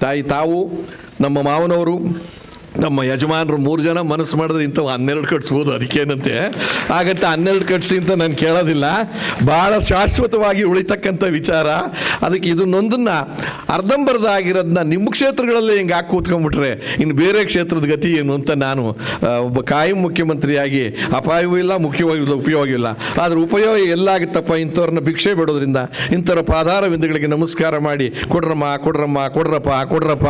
ತಾಯಿ ತಾವು ನಮ್ಮ ಮಾವನವರು ನಮ್ಮ ಯಜಮಾನರು ಮೂರು ಜನ ಮನಸ್ಸು ಮಾಡಿದ್ರೆ ಇಂಥವು ಹನ್ನೆರಡು ಕಟ್ಸ್ಬೋದು, ಅದಕ್ಕೇನಂತೆ? ಹಾಗಂತ ಹನ್ನೆರಡು ಕಟ್ಸಿ ಅಂತ ನಾನು ಕೇಳೋದಿಲ್ಲ. ಭಾಳ ಶಾಶ್ವತವಾಗಿ ಉಳಿತಕ್ಕಂಥ ವಿಚಾರ. ಅದಕ್ಕೆ ಇದನ್ನೊಂದನ್ನು ಅರ್ಧಂಬರ್ಧ ಆಗಿರೋದನ್ನ ನಿಮ್ಮ ಕ್ಷೇತ್ರಗಳಲ್ಲಿ ಹಿಂಗೆ ಹಾಕಿ ಕೂತ್ಕೊಂಡ್ಬಿಟ್ರೆ ಇನ್ನು ಬೇರೆ ಕ್ಷೇತ್ರದ ಗತಿ ಏನು ಅಂತ ನಾನು ಒಬ್ಬ ಕಾಯಂ ಮುಖ್ಯಮಂತ್ರಿಯಾಗಿ ಅಪಾಯವೂ ಇಲ್ಲ ಮುಖ್ಯವಾಗಿಲ್ಲ ಉಪಯೋಗವಿಲ್ಲ ಆದರೆ ಉಪಯೋಗ ಎಲ್ಲಾಗುತ್ತಪ್ಪ ಇಂಥವ್ರನ್ನ ಭಿಕ್ಷೆ ಬಿಡೋದ್ರಿಂದ ಇಂಥವ್ರ ಪಾದಾರ ಬಿಂದುಗಳಿಗೆ ನಮಸ್ಕಾರ ಮಾಡಿ, ಕೊಡ್ರಮ್ಮ ಕೊಡ್ರಮ್ಮ, ಕೊಡ್ರಪ್ಪ ಕೊಡ್ರಪ್ಪ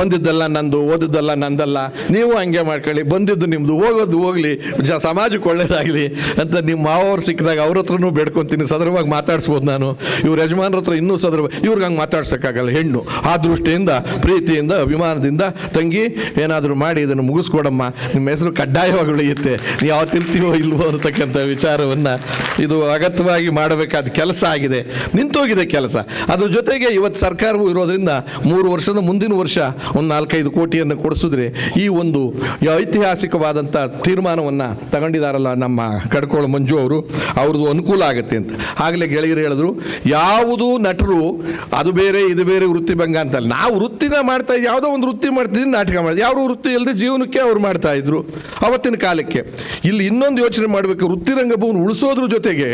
ಬಂದಿದ್ದಲ್ಲ ನಂದು, ಓದಿದ್ದಲ್ಲ ನಂದಲ್ಲ, ನೀವು ಹಂಗೆ ಮಾಡ್ಕೊಳ್ಳಿ, ಬಂದಿದ್ದು ನಿಮ್ಮದು ಹೋಗೋದು ಹೋಗಲಿ, ಜ ಸಮಾಜಕ್ಕೆ ಒಳ್ಳೇದಾಗಲಿ ಅಂತ ನಿಮ್ಮ ಮಾವವ್ರು ಸಿಕ್ಕಿದಾಗ ಅವ್ರ ಹತ್ರನೂ ಬೇಡ್ಕೊತೀನಿ ಸದರವಾಗಿ ಮಾತಾಡ್ಸ್ಬೋದು ನಾನು. ಇವ್ರ ಯಜಮಾನ್ರ ಹತ್ರ ಇನ್ನೂ ಸದರ್ಭ ಇವ್ರಿಗೆ ಹಂಗೆ ಮಾತಾಡ್ಸೋಕ್ಕಾಗಲ್ಲ, ಹೆಣ್ಣು. ಆ ದೃಷ್ಟಿಯಿಂದ, ಪ್ರೀತಿಯಿಂದ, ಅಭಿಮಾನದಿಂದ, ತಂಗಿ, ಏನಾದರೂ ಮಾಡಿ ಇದನ್ನು ಮುಗಿಸ್ಕೊಡಮ್ಮ. ನಿಮ್ಮ ಹೆಸರು ಕಡ್ಡಾಯವಾಗಿ ಉಳಿಯುತ್ತೆ. ನೀವು ಯಾವತ್ತಿರ್ತೀವೋ ಇಲ್ವೋ ಅನ್ನತಕ್ಕಂಥ ವಿಚಾರವನ್ನು ಇದು ಅಗತ್ಯವಾಗಿ ಮಾಡಬೇಕಾದ ಕೆಲಸ ಆಗಿದೆ. ನಿಂತೋಗಿದೆ ಕೆಲಸ. ಅದ್ರ ಜೊತೆಗೆ ಇವತ್ತು ಸರ್ಕಾರವು ಇರೋದ್ರಿಂದ ಮೂರು ವರ್ಷದ ಮುಂದಿನ ವರ್ಷ ಒಂದು ನಾಲ್ಕೈದು ಕೋಟಿಯನ್ನು ಕೊಡಿಸಿದ್ರೆ ಈ ಒಂದು ಐತಿಹಾಸಿಕವಾದಂಥ ತೀರ್ಮಾನವನ್ನು ತಗೊಂಡಿದ್ದಾರಲ್ಲ ನಮ್ಮ ಕಡ್ಕೋಳ ಮಂಜು ಅವರು, ಅವ್ರದ್ದು ಅನುಕೂಲ ಆಗುತ್ತೆ ಅಂತ. ಆಗಲೇ ಗೆಳೆಯರು ಹೇಳಿದ್ರು, ಯಾವುದು ನಟರು, ಅದು ಬೇರೆ, ಇದು ಬೇರೆ ವೃತ್ತಿ ಭಂಗ ಅಂತಲ್ಲ. ನಾವು ವೃತ್ತಿನ ಮಾಡ್ತಾ, ಯಾವುದೋ ಒಂದು ವೃತ್ತಿ ಮಾಡ್ತಿದ್ದೀನಿ ನಾಟಕ ಮಾಡಿದ್ವಿ ಯಾವ ವೃತ್ತಿ ಇಲ್ಲದೆ ಜೀವನಕ್ಕೆ ಅವ್ರು ಮಾಡ್ತಾ ಇದ್ರು. ಅವತ್ತಿನ ಕಾಲಕ್ಕೆ. ಇಲ್ಲಿ ಇನ್ನೊಂದು ಯೋಚನೆ ಮಾಡಬೇಕು, ವೃತ್ತಿ ರಂಗಭೂಮಿ ಉಳಿಸೋದ್ರ ಜೊತೆಗೆ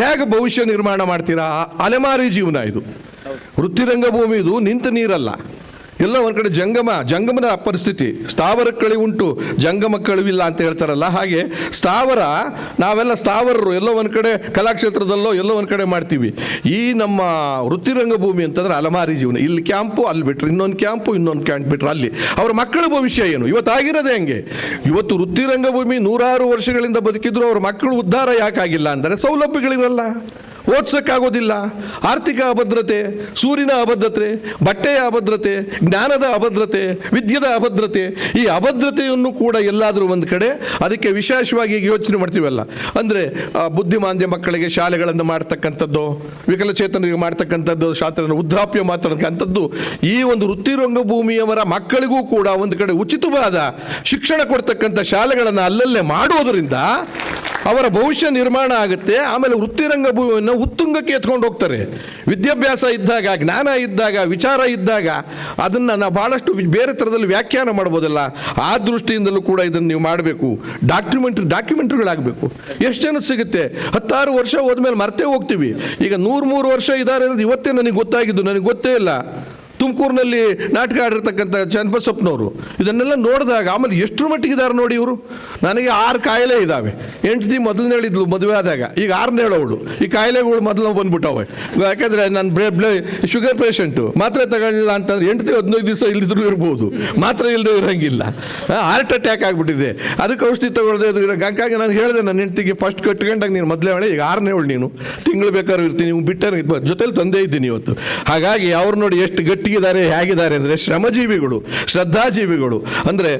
ಹೇಗೆ ಭವಿಷ್ಯ ನಿರ್ಮಾಣ ಮಾಡ್ತೀರಾ? ಅಲೆಮಾರಿ ಜೀವನ ಇದು. ವೃತ್ತಿ ರಂಗಭೂಮಿ ಇದು ನಿಂತ ನೀರಲ್ಲ. ಎಲ್ಲ ಒಂದು ಕಡೆ ಜಂಗಮ, ಜಂಗಮದ ಪರಿಸ್ಥಿತಿ. ಸ್ಥಾವರ ಕಳಿ ಉಂಟು, ಜಂಗಮ ಕಳಿವಿಲ್ಲ ಅಂತ ಹೇಳ್ತಾರಲ್ಲ ಹಾಗೆ ಸ್ಥಾವರ, ನಾವೆಲ್ಲ ಸ್ಥಾವರರು, ಎಲ್ಲೋ ಒಂದು ಕಡೆ ಕಲಾಕ್ಷೇತ್ರದಲ್ಲೋ, ಎಲ್ಲೋ ಒಂದು ಕಡೆ ಮಾಡ್ತೀವಿ. ಈ ನಮ್ಮ ವೃತ್ತಿರಂಗಭೂಮಿ ಅಂತಂದರೆ ಅಲಮಾರಿ ಜೀವನ. ಇಲ್ಲಿ ಕ್ಯಾಂಪು, ಅಲ್ಲಿ ಬಿಟ್ರೆ ಇನ್ನೊಂದು ಕ್ಯಾಂಪು, ಇನ್ನೊಂದು ಕ್ಯಾಂಪ್ ಬಿಟ್ರೆ ಅಲ್ಲಿ. ಅವ್ರ ಮಕ್ಕಳ ಭವಿಷ್ಯ ಏನು? ಇವತ್ತು ಆಗಿರೋದೇ ಹಂಗೆ? ಇವತ್ತು ವೃತ್ತಿರಂಗಭೂಮಿ ನೂರಾರು ವರ್ಷಗಳಿಂದ ಬದುಕಿದ್ರು, ಅವ್ರ ಮಕ್ಕಳು ಉದ್ಧಾರ ಯಾಕಾಗಿಲ್ಲ ಅಂದರೆ ಸೌಲಭ್ಯಗಳಿರಲ್ಲ. ಓದ್ಸೋಕ್ಕಾಗೋದಿಲ್ಲ. ಆರ್ಥಿಕ ಅಭದ್ರತೆ, ಸೂರಿನ ಅಭದ್ರತೆ, ಬಟ್ಟೆಯ ಅಭದ್ರತೆ, ಜ್ಞಾನದ ಅಭದ್ರತೆ, ವಿದ್ಯೆದ ಅಭದ್ರತೆ, ಈ ಅಭದ್ರತೆಯನ್ನು ಕೂಡ ಎಲ್ಲಾದರೂ ಒಂದು ಕಡೆ ಅದಕ್ಕೆ ವಿಶೇಷವಾಗಿ ಯೋಚನೆ ಮಾಡ್ತೀವಲ್ಲ. ಅಂದರೆ ಬುದ್ಧಿಮಾಂದ್ಯ ಮಕ್ಕಳಿಗೆ ಶಾಲೆಗಳನ್ನು ಮಾಡ್ತಕ್ಕಂಥದ್ದು, ವಿಕಲಚೇತನರಿಗೆ ಮಾಡ್ತಕ್ಕಂಥದ್ದು ಶಾಸ್ತ್ರ ಉದ್ರಾಪ್ಯ ಮಾತಾಡ್ತಕ್ಕಂಥದ್ದು ಈ ಒಂದು ವೃತ್ತಿ ರಂಗಭೂಮಿಯವರ ಮಕ್ಕಳಿಗೂ ಕೂಡ ಒಂದು ಕಡೆ ಉಚಿತವಾದ ಶಿಕ್ಷಣ ಕೊಡ್ತಕ್ಕಂಥ ಶಾಲೆಗಳನ್ನು ಅಲ್ಲಲ್ಲೇ ಮಾಡೋದರಿಂದ ಅವರ ಭವಿಷ್ಯ ನಿರ್ಮಾಣ ಆಗುತ್ತೆ. ಆಮೇಲೆ ವೃತ್ತಿ ರಂಗಭೂಮಿಯನ್ನು ಉತ್ತುಂಗಕ್ಕೆ ಎತ್ಕೊಂಡು ಹೋಗ್ತಾರೆ. ವಿದ್ಯಾಭ್ಯಾಸ ಇದ್ದಾಗ, ಜ್ಞಾನ ಇದ್ದಾಗ, ವಿಚಾರ ಇದ್ದಾಗ ಅದನ್ನು ನಾವು ಭಾಳಷ್ಟು ಬೇರೆ ಥರದಲ್ಲಿ ವ್ಯಾಖ್ಯಾನ ಮಾಡ್ಬೋದಲ್ಲ. ಆ ದೃಷ್ಟಿಯಿಂದಲೂ ಕೂಡ ಇದನ್ನು ನೀವು ಮಾಡಬೇಕು. ಡಾಕ್ಯುಮೆಂಟ್ರಿ ಡಾಕ್ಯುಮೆಂಟ್ರಿಗಳಾಗಬೇಕು. ಎಷ್ಟು ಜನ ಸಿಗುತ್ತೆ? ಹತ್ತಾರು ವರ್ಷ ಹೋದ್ಮೇಲೆ ಮರ್ತೇ ಹೋಗ್ತೀವಿ. ಈಗ ನೂರು ಮೂರು ವರ್ಷ ಇದ್ದಾರೆ ಅನ್ನೋದು ಇವತ್ತೇ ನನಗೆ ಗೊತ್ತಾಗಿದ್ದು. ನನಗೆ ಗೊತ್ತೇ ಇಲ್ಲ. ತುಮಕೂರಿನಲ್ಲಿ ನಾಟಕ ಆಡಿರ್ತಕ್ಕಂಥ ಚನ್ನಬಸಪ್ಪನವರು, ಇದನ್ನೆಲ್ಲ ನೋಡಿದಾಗ ಆಮೇಲೆ ಎಷ್ಟರ ಮಟ್ಟಿಗೆ ಇದ್ದಾರೆ ನೋಡಿ ಇವರು? ನನಗೆ ಆರು ಕಾಯಿಲೆ ಇದ್ದಾವೆ ಹೆಂಡತಿ ಮೊದಲನೇ ಹೇಳಿದ್ಲು ಮದುವೆ ಆದಾಗ, ಈಗ ಆರನೇ ಹೇಳೋವಳು. ಈ ಕಾಯಿಲೆಗಳು ಮೊದಲು ಬಂದ್ಬಿಟ್ಟವೆ. ಯಾಕಂದರೆ ನಾನು ಬ್ಲೇ ಬ್ಲೇ, ಶುಗರ್ ಪೇಷಂಟು. ಮಾತ್ರೆ ತಗೊಳ್ಳಿಲ್ಲ ಅಂತಂದ್ರೆ ಹೆಂಡತಿ ಹದಿನೈದು ದಿವಸ ಇಲ್ಲಿದ್ರು ಇರ್ಬೋದು. ಮಾತ್ರೆ ಇಲ್ಲದೆ ಇರೋಂಗಿಲ್ಲ. ಹಾರ್ಟ್ ಅಟ್ಯಾಕ್ ಆಗಿಬಿಟ್ಟಿದೆ. ಅದಕ್ಕೆ ಔಷಧಿ ತಗೊಳ್ಳದೆ ಇರೋ ಹಂಗಾಗಿ ನಾನು ಹೇಳಿದೆ ನನ್ನ ಹೆಂಡತಿಗೆ ಫಸ್ಟ್ ಕಟ್ಕೊಂಡಾಗ ನೀನು ಮೊದಲೇ ಹೇಳಿ. ಈಗ ಆರನೇ ಹೇಳು ನೀನು. ತಿಂಗಳು ಬೇಕಾದ್ರೂ ಇರ್ತೀನಿ, ನೀವು ಬಿಟ್ಟರೆ ಜೊತೆಲಿ ತಂದೆ ಇದ್ದೀನಿ ಇವತ್ತು. ಹಾಗಾಗಿ ಅವ್ರು ನೋಡಿ ಎಷ್ಟು ಗಟ್ಟಿಗಿದ್ದಾರೆ ಹೇಗಿದ್ದಾರೆ ಅಂದರೆ ಶ್ರಮಜೀವಿಗಳು, ಶ್ರದ್ಧಾಜೀವಿಗಳು. ಅಂದರೆ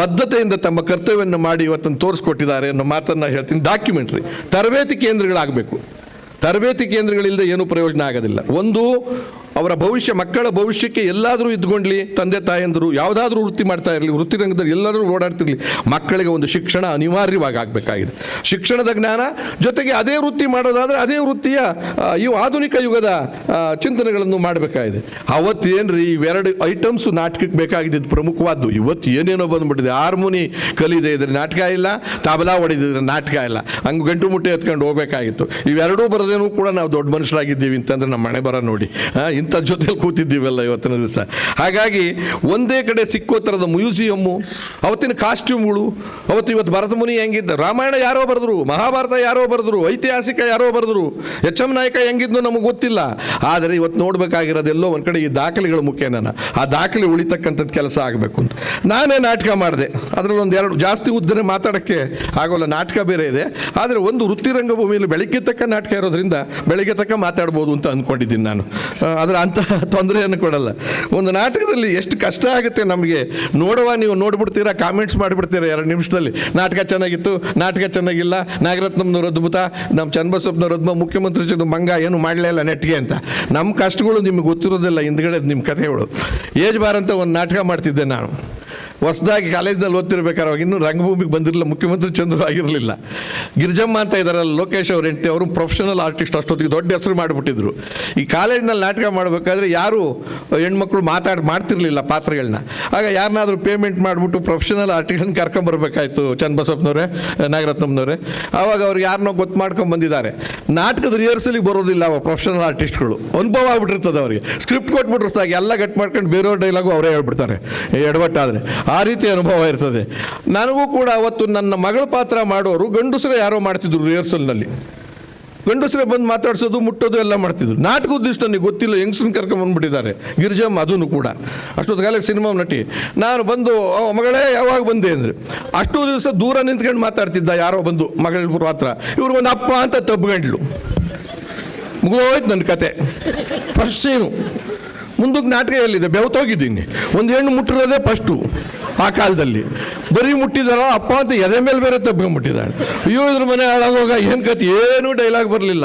ಬದ್ಧತೆಯಿಂದ ತಮ್ಮ ಕರ್ತವ್ಯವನ್ನು ಮಾಡಿ ಇವತ್ತನ್ನು ತೋರಿಸ್ಕೊಟ್ಟಿದ್ದಾರೆ ಅನ್ನೋ ಮಾತನ್ನು ಹೇಳ್ತೀನಿ. ಡಾಕ್ಯುಮೆಂಟ್ರಿ ತರಬೇತಿ ಕೇಂದ್ರಗಳಾಗಬೇಕು. ತರಬೇತಿ ಕೇಂದ್ರಗಳಿಲ್ಲದೆ ಏನೂ ಪ್ರಯೋಜನ ಆಗೋದಿಲ್ಲ. ಒಂದು ಅವರ ಭವಿಷ್ಯ, ಮಕ್ಕಳ ಭವಿಷ್ಯಕ್ಕೆ ಎಲ್ಲಾದರೂ ಇದ್ಕೊಂಡ್ಲಿ ತಂದೆ ತಾಯಂದರು ಯಾವುದಾದ್ರೂ ವೃತ್ತಿ ಮಾಡ್ತಾ ಇರಲಿ, ವೃತ್ತಿ ರಂಗದಲ್ಲಿ ಎಲ್ಲಾದರೂ ಓಡಾಡ್ತಿರಲಿ, ಮಕ್ಕಳಿಗೆ ಒಂದು ಶಿಕ್ಷಣ ಅನಿವಾರ್ಯವಾಗಿ ಆಗಬೇಕಾಗಿದೆ. ಶಿಕ್ಷಣದ ಜ್ಞಾನ, ಜೊತೆಗೆ ಅದೇ ವೃತ್ತಿ ಮಾಡೋದಾದರೆ ಅದೇ ವೃತ್ತಿಯ ಈ ಆಧುನಿಕ ಯುಗದ ಚಿಂತನೆಗಳನ್ನು ಮಾಡಬೇಕಾಗಿದೆ. ಅವತ್ತೇನ್ರಿ, ಇವೆರಡು ಐಟಮ್ಸು ನಾಟಕಕ್ಕೆ ಬೇಕಾಗಿದ್ದು ಪ್ರಮುಖವಾದ್ದು. ಇವತ್ತು ಏನೇನೋ ಬಂದ್ಬಿಟ್ಟಿದೆ. ಹಾರ್ಮೋನಿ ಕಲಿದೆ ಇದ್ರೆ ನಾಟಕ ಇಲ್ಲ, ತಬಲಾ ಹೊಡೆದಿದ್ರೆ ನಾಟಕ ಇಲ್ಲ. ಹಂಗೆ ಗಂಟು ಮುಟ್ಟೆ ಎತ್ಕೊಂಡು ಹೋಗಬೇಕಾಗಿತ್ತು. ಇವೆರಡೂ ಬರದೇನೂ ಕೂಡ ನಾವು ದೊಡ್ಡ ಮನುಷ್ಯರಾಗಿದ್ದೀವಿ ಅಂತಂದ್ರೆ ನಮ್ಮ ಮನೆ ಬರ ನೋಡಿ. ಇಂಥ ಜೊತೆಲಿ ಕೂತಿದ್ದೀವಲ್ಲ ಇವತ್ತಿನ ದಿವಸ. ಹಾಗಾಗಿ ಒಂದೇ ಕಡೆ ಸಿಕ್ಕೋ ಥರದ ಮ್ಯೂಸಿಯಮ್ಮು ಅವತ್ತಿನ ಕಾಸ್ಟ್ಯೂಮ್ಗಳು ಅವತ್ತು ಇವತ್ತು ಭರತ ಮುನಿ ಹೆಂಗಿದ್ದ ರಾಮಾಯಣ ಯಾರೋ ಬರೆದ್ರು ಮಹಾಭಾರತ ಯಾರೋ ಬರೆದ್ರು ಐತಿಹಾಸಿಕ ಯಾರೋ ಬರೆದ್ರು ಎಚ್ ಎಂ ನಾಯಕ ಹೆಂಗಿದ್ದು ನಮಗೆ ಗೊತ್ತಿಲ್ಲ. ಆದರೆ ಇವತ್ತು ನೋಡಬೇಕಾಗಿರೋದೆಲ್ಲೋ ಒಂದು ಕಡೆ ಈ ದಾಖಲೆಗಳು ನಾನು ಆ ದಾಖಲೆ ಉಳಿತಕ್ಕಂಥದ್ದು ಕೆಲಸ ಆಗಬೇಕು ಅಂತ. ನಾನೇ ನಾಟಕ ಮಾಡಿದೆ. ಅದರಲ್ಲಿ ಒಂದು ಎರಡು ಜಾಸ್ತಿ ಉದ್ದನೆ ಮಾತಾಡೋಕ್ಕೆ ಆಗೋಲ್ಲ ನಾಟಕ ಬೇರೆ ಇದೆ. ಆದರೆ ಒಂದು ವೃತ್ತಿ ಬೆಳಗ್ಗೆ ತಕ್ಕ ನಾಟಕ ಇರೋದ್ರಿಂದ ಬೆಳಗ್ಗೆ ತಕ್ಕ ಮಾತಾಡ್ಬೋದು ಅಂತ ಅಂದ್ಕೊಂಡಿದ್ದೀನಿ ನಾನು. ಆ, ಅದರ ಅಂಥ ತೊಂದರೆಯನ್ನು ಕೊಡಲ್ಲ. ಒಂದು ನಾಟಕದಲ್ಲಿ ಎಷ್ಟು ಕಷ್ಟ ಆಗುತ್ತೆ ನಮಗೆ. ನೋಡುವ ನೀವು ನೋಡ್ಬಿಡ್ತೀರಾ ಕಾಮೆಂಟ್ಸ್ ಮಾಡಿಬಿಡ್ತೀರಾ ಎರಡು ನಿಮಿಷದಲ್ಲಿ. ನಾಟಕ ಚೆನ್ನಾಗಿತ್ತು, ನಾಟಕ ಚೆನ್ನಾಗಿಲ್ಲ ನಾಗರತ್ನಮ್ನವ್ರ ಅದ್ಭುತ, ನಮ್ಮ ಚನ್ನಬಸಪ್ಪನವ್ರ ಅದ್ಭುತ, ಮುಖ್ಯಮಂತ್ರಿ ಜೊತೆ ಮಂಗ ಏನು ಮಾಡಲೇ ಇಲ್ಲ ನೆಟ್ಗೆ ಅಂತ. ನಮ್ಮ ಕಷ್ಟಗಳು ನಿಮಗೆ ಗೊತ್ತಿರೋದಿಲ್ಲ, ಹಿಂದ್ಗಡೆ ನಿಮ್ಮ ಕಥೆಗಳು. ಏಜ್ ಬಾರ್ ಅಂತ ಒಂದು ನಾಟಕ ಮಾಡ್ತಿದ್ದೆ ನಾನು. ಹೊಸದಾಗಿ ಕಾಲೇಜ್ನಲ್ಲಿ ಓದ್ತಿರ್ಬೇಕಾದ್ರೆ ಅವಾಗ ಇನ್ನೂ ರಂಗಭೂಮಿಗೆ ಬಂದಿರಲಿಲ್ಲ, ಮುಖ್ಯಮಂತ್ರಿ ಚಂದ್ರು ಆಗಿರಲಿಲ್ಲ. ಗಿರಿಜಮ್ಮ ಅಂತ ಇದ್ದಾರಲ್ಲ ಲೋಕೇಶ್ ಅವ್ರ ಹೆಂಡತಿ, ಅವರು ಪ್ರೊಫೆಷನಲ್ ಆರ್ಟಿಸ್ಟ್ ಅಷ್ಟೊತ್ತಿಗೆ ದೊಡ್ಡ ಹೆಸರು ಮಾಡಿಬಿಟ್ಟಿದ್ರು. ಈ ಕಾಲೇಜ್ನಲ್ಲಿ ನಾಟಕ ಮಾಡಬೇಕಾದ್ರೆ ಯಾರು ಹೆಣ್ಮಕ್ಳು ಮಾತಾಡಿ, ಮಾಡ್ತಿರ್ಲಿಲ್ಲ ಪಾತ್ರಗಳನ್ನ ಆಗ ಯಾರನ್ನಾದ್ರೂ ಪೇಮೆಂಟ್ ಮಾಡಿಬಿಟ್ಟು ಪ್ರೊಫೆಷನಲ್ ಆರ್ಟಿಸ್ಟ್ ಕರ್ಕೊಂಬರ್ಬೇಕಾಯ್ತು ಚನ್ನಬಸಪ್ಪನವರೇ, ನಾಗರತ್ನಮ್ಮನವರೇ. ಆವಾಗ ಅವ್ರಿಗೆ ಯಾರನ್ನೋ ಗೊತ್ತು ಮಾಡ್ಕೊಂಡು ಬಂದಿದ್ದಾರೆ. ನಾಟಕದ ರಿಹರ್ಸಲಿಗೆ ಬರೋದಿಲ್ಲ ಅವ ಪ್ರೊಫೆಷನಲ್ ಆರ್ಟಿಸ್ಟ್ಗಳು ಅನುಭವ ಆಗ್ಬಿಟ್ಟಿರ್ತದೆ ಅವರಿಗೆ. ಸ್ಕ್ರಿಪ್ಟ್ ಕೊಟ್ಬಿಟ್ರು ಸಾಕು, ಎಲ್ಲ ಕಟ್ ಮಾಡ್ಕೊಂಡು ಬೇರೆಯವ್ರ ಡೈಲಾಗು ಅವರೇ ಹೇಳ್ಬಿಡ್ತಾರೆ. ಎಡವಟ್ಟಾದರೆ. ರೀತಿ ಅನುಭವ ಇರ್ತದೆ. ನನಗೂ ಕೂಡ ಅವತ್ತು ನನ್ನ ಮಗಳ ಪಾತ್ರ ಮಾಡೋರು ಗಂಡಸರೇ ಯಾರೋ ಮಾಡ್ತಿದ್ರು ರಿಹರ್ಸಲ್ನಲ್ಲಿ ಗಂಡಸರೇ ಬಂದು ಮಾತಾಡಿಸೋದು ಮುಟ್ಟೋದು ಎಲ್ಲ ಮಾಡ್ತಿದ್ರು. ನಾಟಕ ಉದ್ದೇಶ ನನಗೆ ಗೊತ್ತಿಲ್ಲ ಹೆಂಗಸನ್ ಕರ್ಕೊಂಬಂದ್ಬಿಟ್ಟಿದ್ದಾರೆ ಗಿರಿಜಮ್ಮ ಅದೂ ಕೂಡ. ಅಷ್ಟೊತ್ತಿಗಾಲ ಸಿನಿಮಾ ನಟಿ. ನಾನು ಬಂದು "ಓ, ಮಗಳೇ ಯಾವಾಗ ಬಂದೆ? ಅಂದರೆ. ಅಷ್ಟು ದಿವಸ ದೂರ ನಿಂತ್ಕೊಂಡು ಮಾತಾಡ್ತಿದ್ದ ಯಾರೋ ಬಂದು ಮಗಳ ಪಾತ್ರ. ಇವ್ರು ಒಂದು ಅಪ್ಪ ಅಂತ ತಬ್ಗಂಡ್ಲು ಮುಗಿದೋಯ್ತು ನನ್ನ ಕತೆ. ಫಸ್ಟ್ ಸೀನು ಮುಂದಕ್ಕೆ ನಾಟಕ ಎಲ್ಲಿದೆ? ಬೆವತೋಗಿದ್ದೀನಿ. ಒಂದು ಹೆಣ್ಣು ಮುಟ್ಟಿರೋದೇ ಫಸ್ಟು ಆ ಕಾಲದಲ್ಲಿ. ಬರೀ ಮುಟ್ಟಿದಾರ, ಅಪ್ಪ ಅಂತ ಎದೆ ಮೇಲೆ ಬೇರೆ ತಬ್ಕೊಂಡ್ಬಿಟ್ಟಿದ್ದಾಳೆ ಅಯ್ಯೋ, ಇದ್ರ ಮನೆ ಹಾಳಾಗೋಗ, ಏನು ಕತೆ ಏನೂ ಡೈಲಾಗ್ ಬರಲಿಲ್ಲ.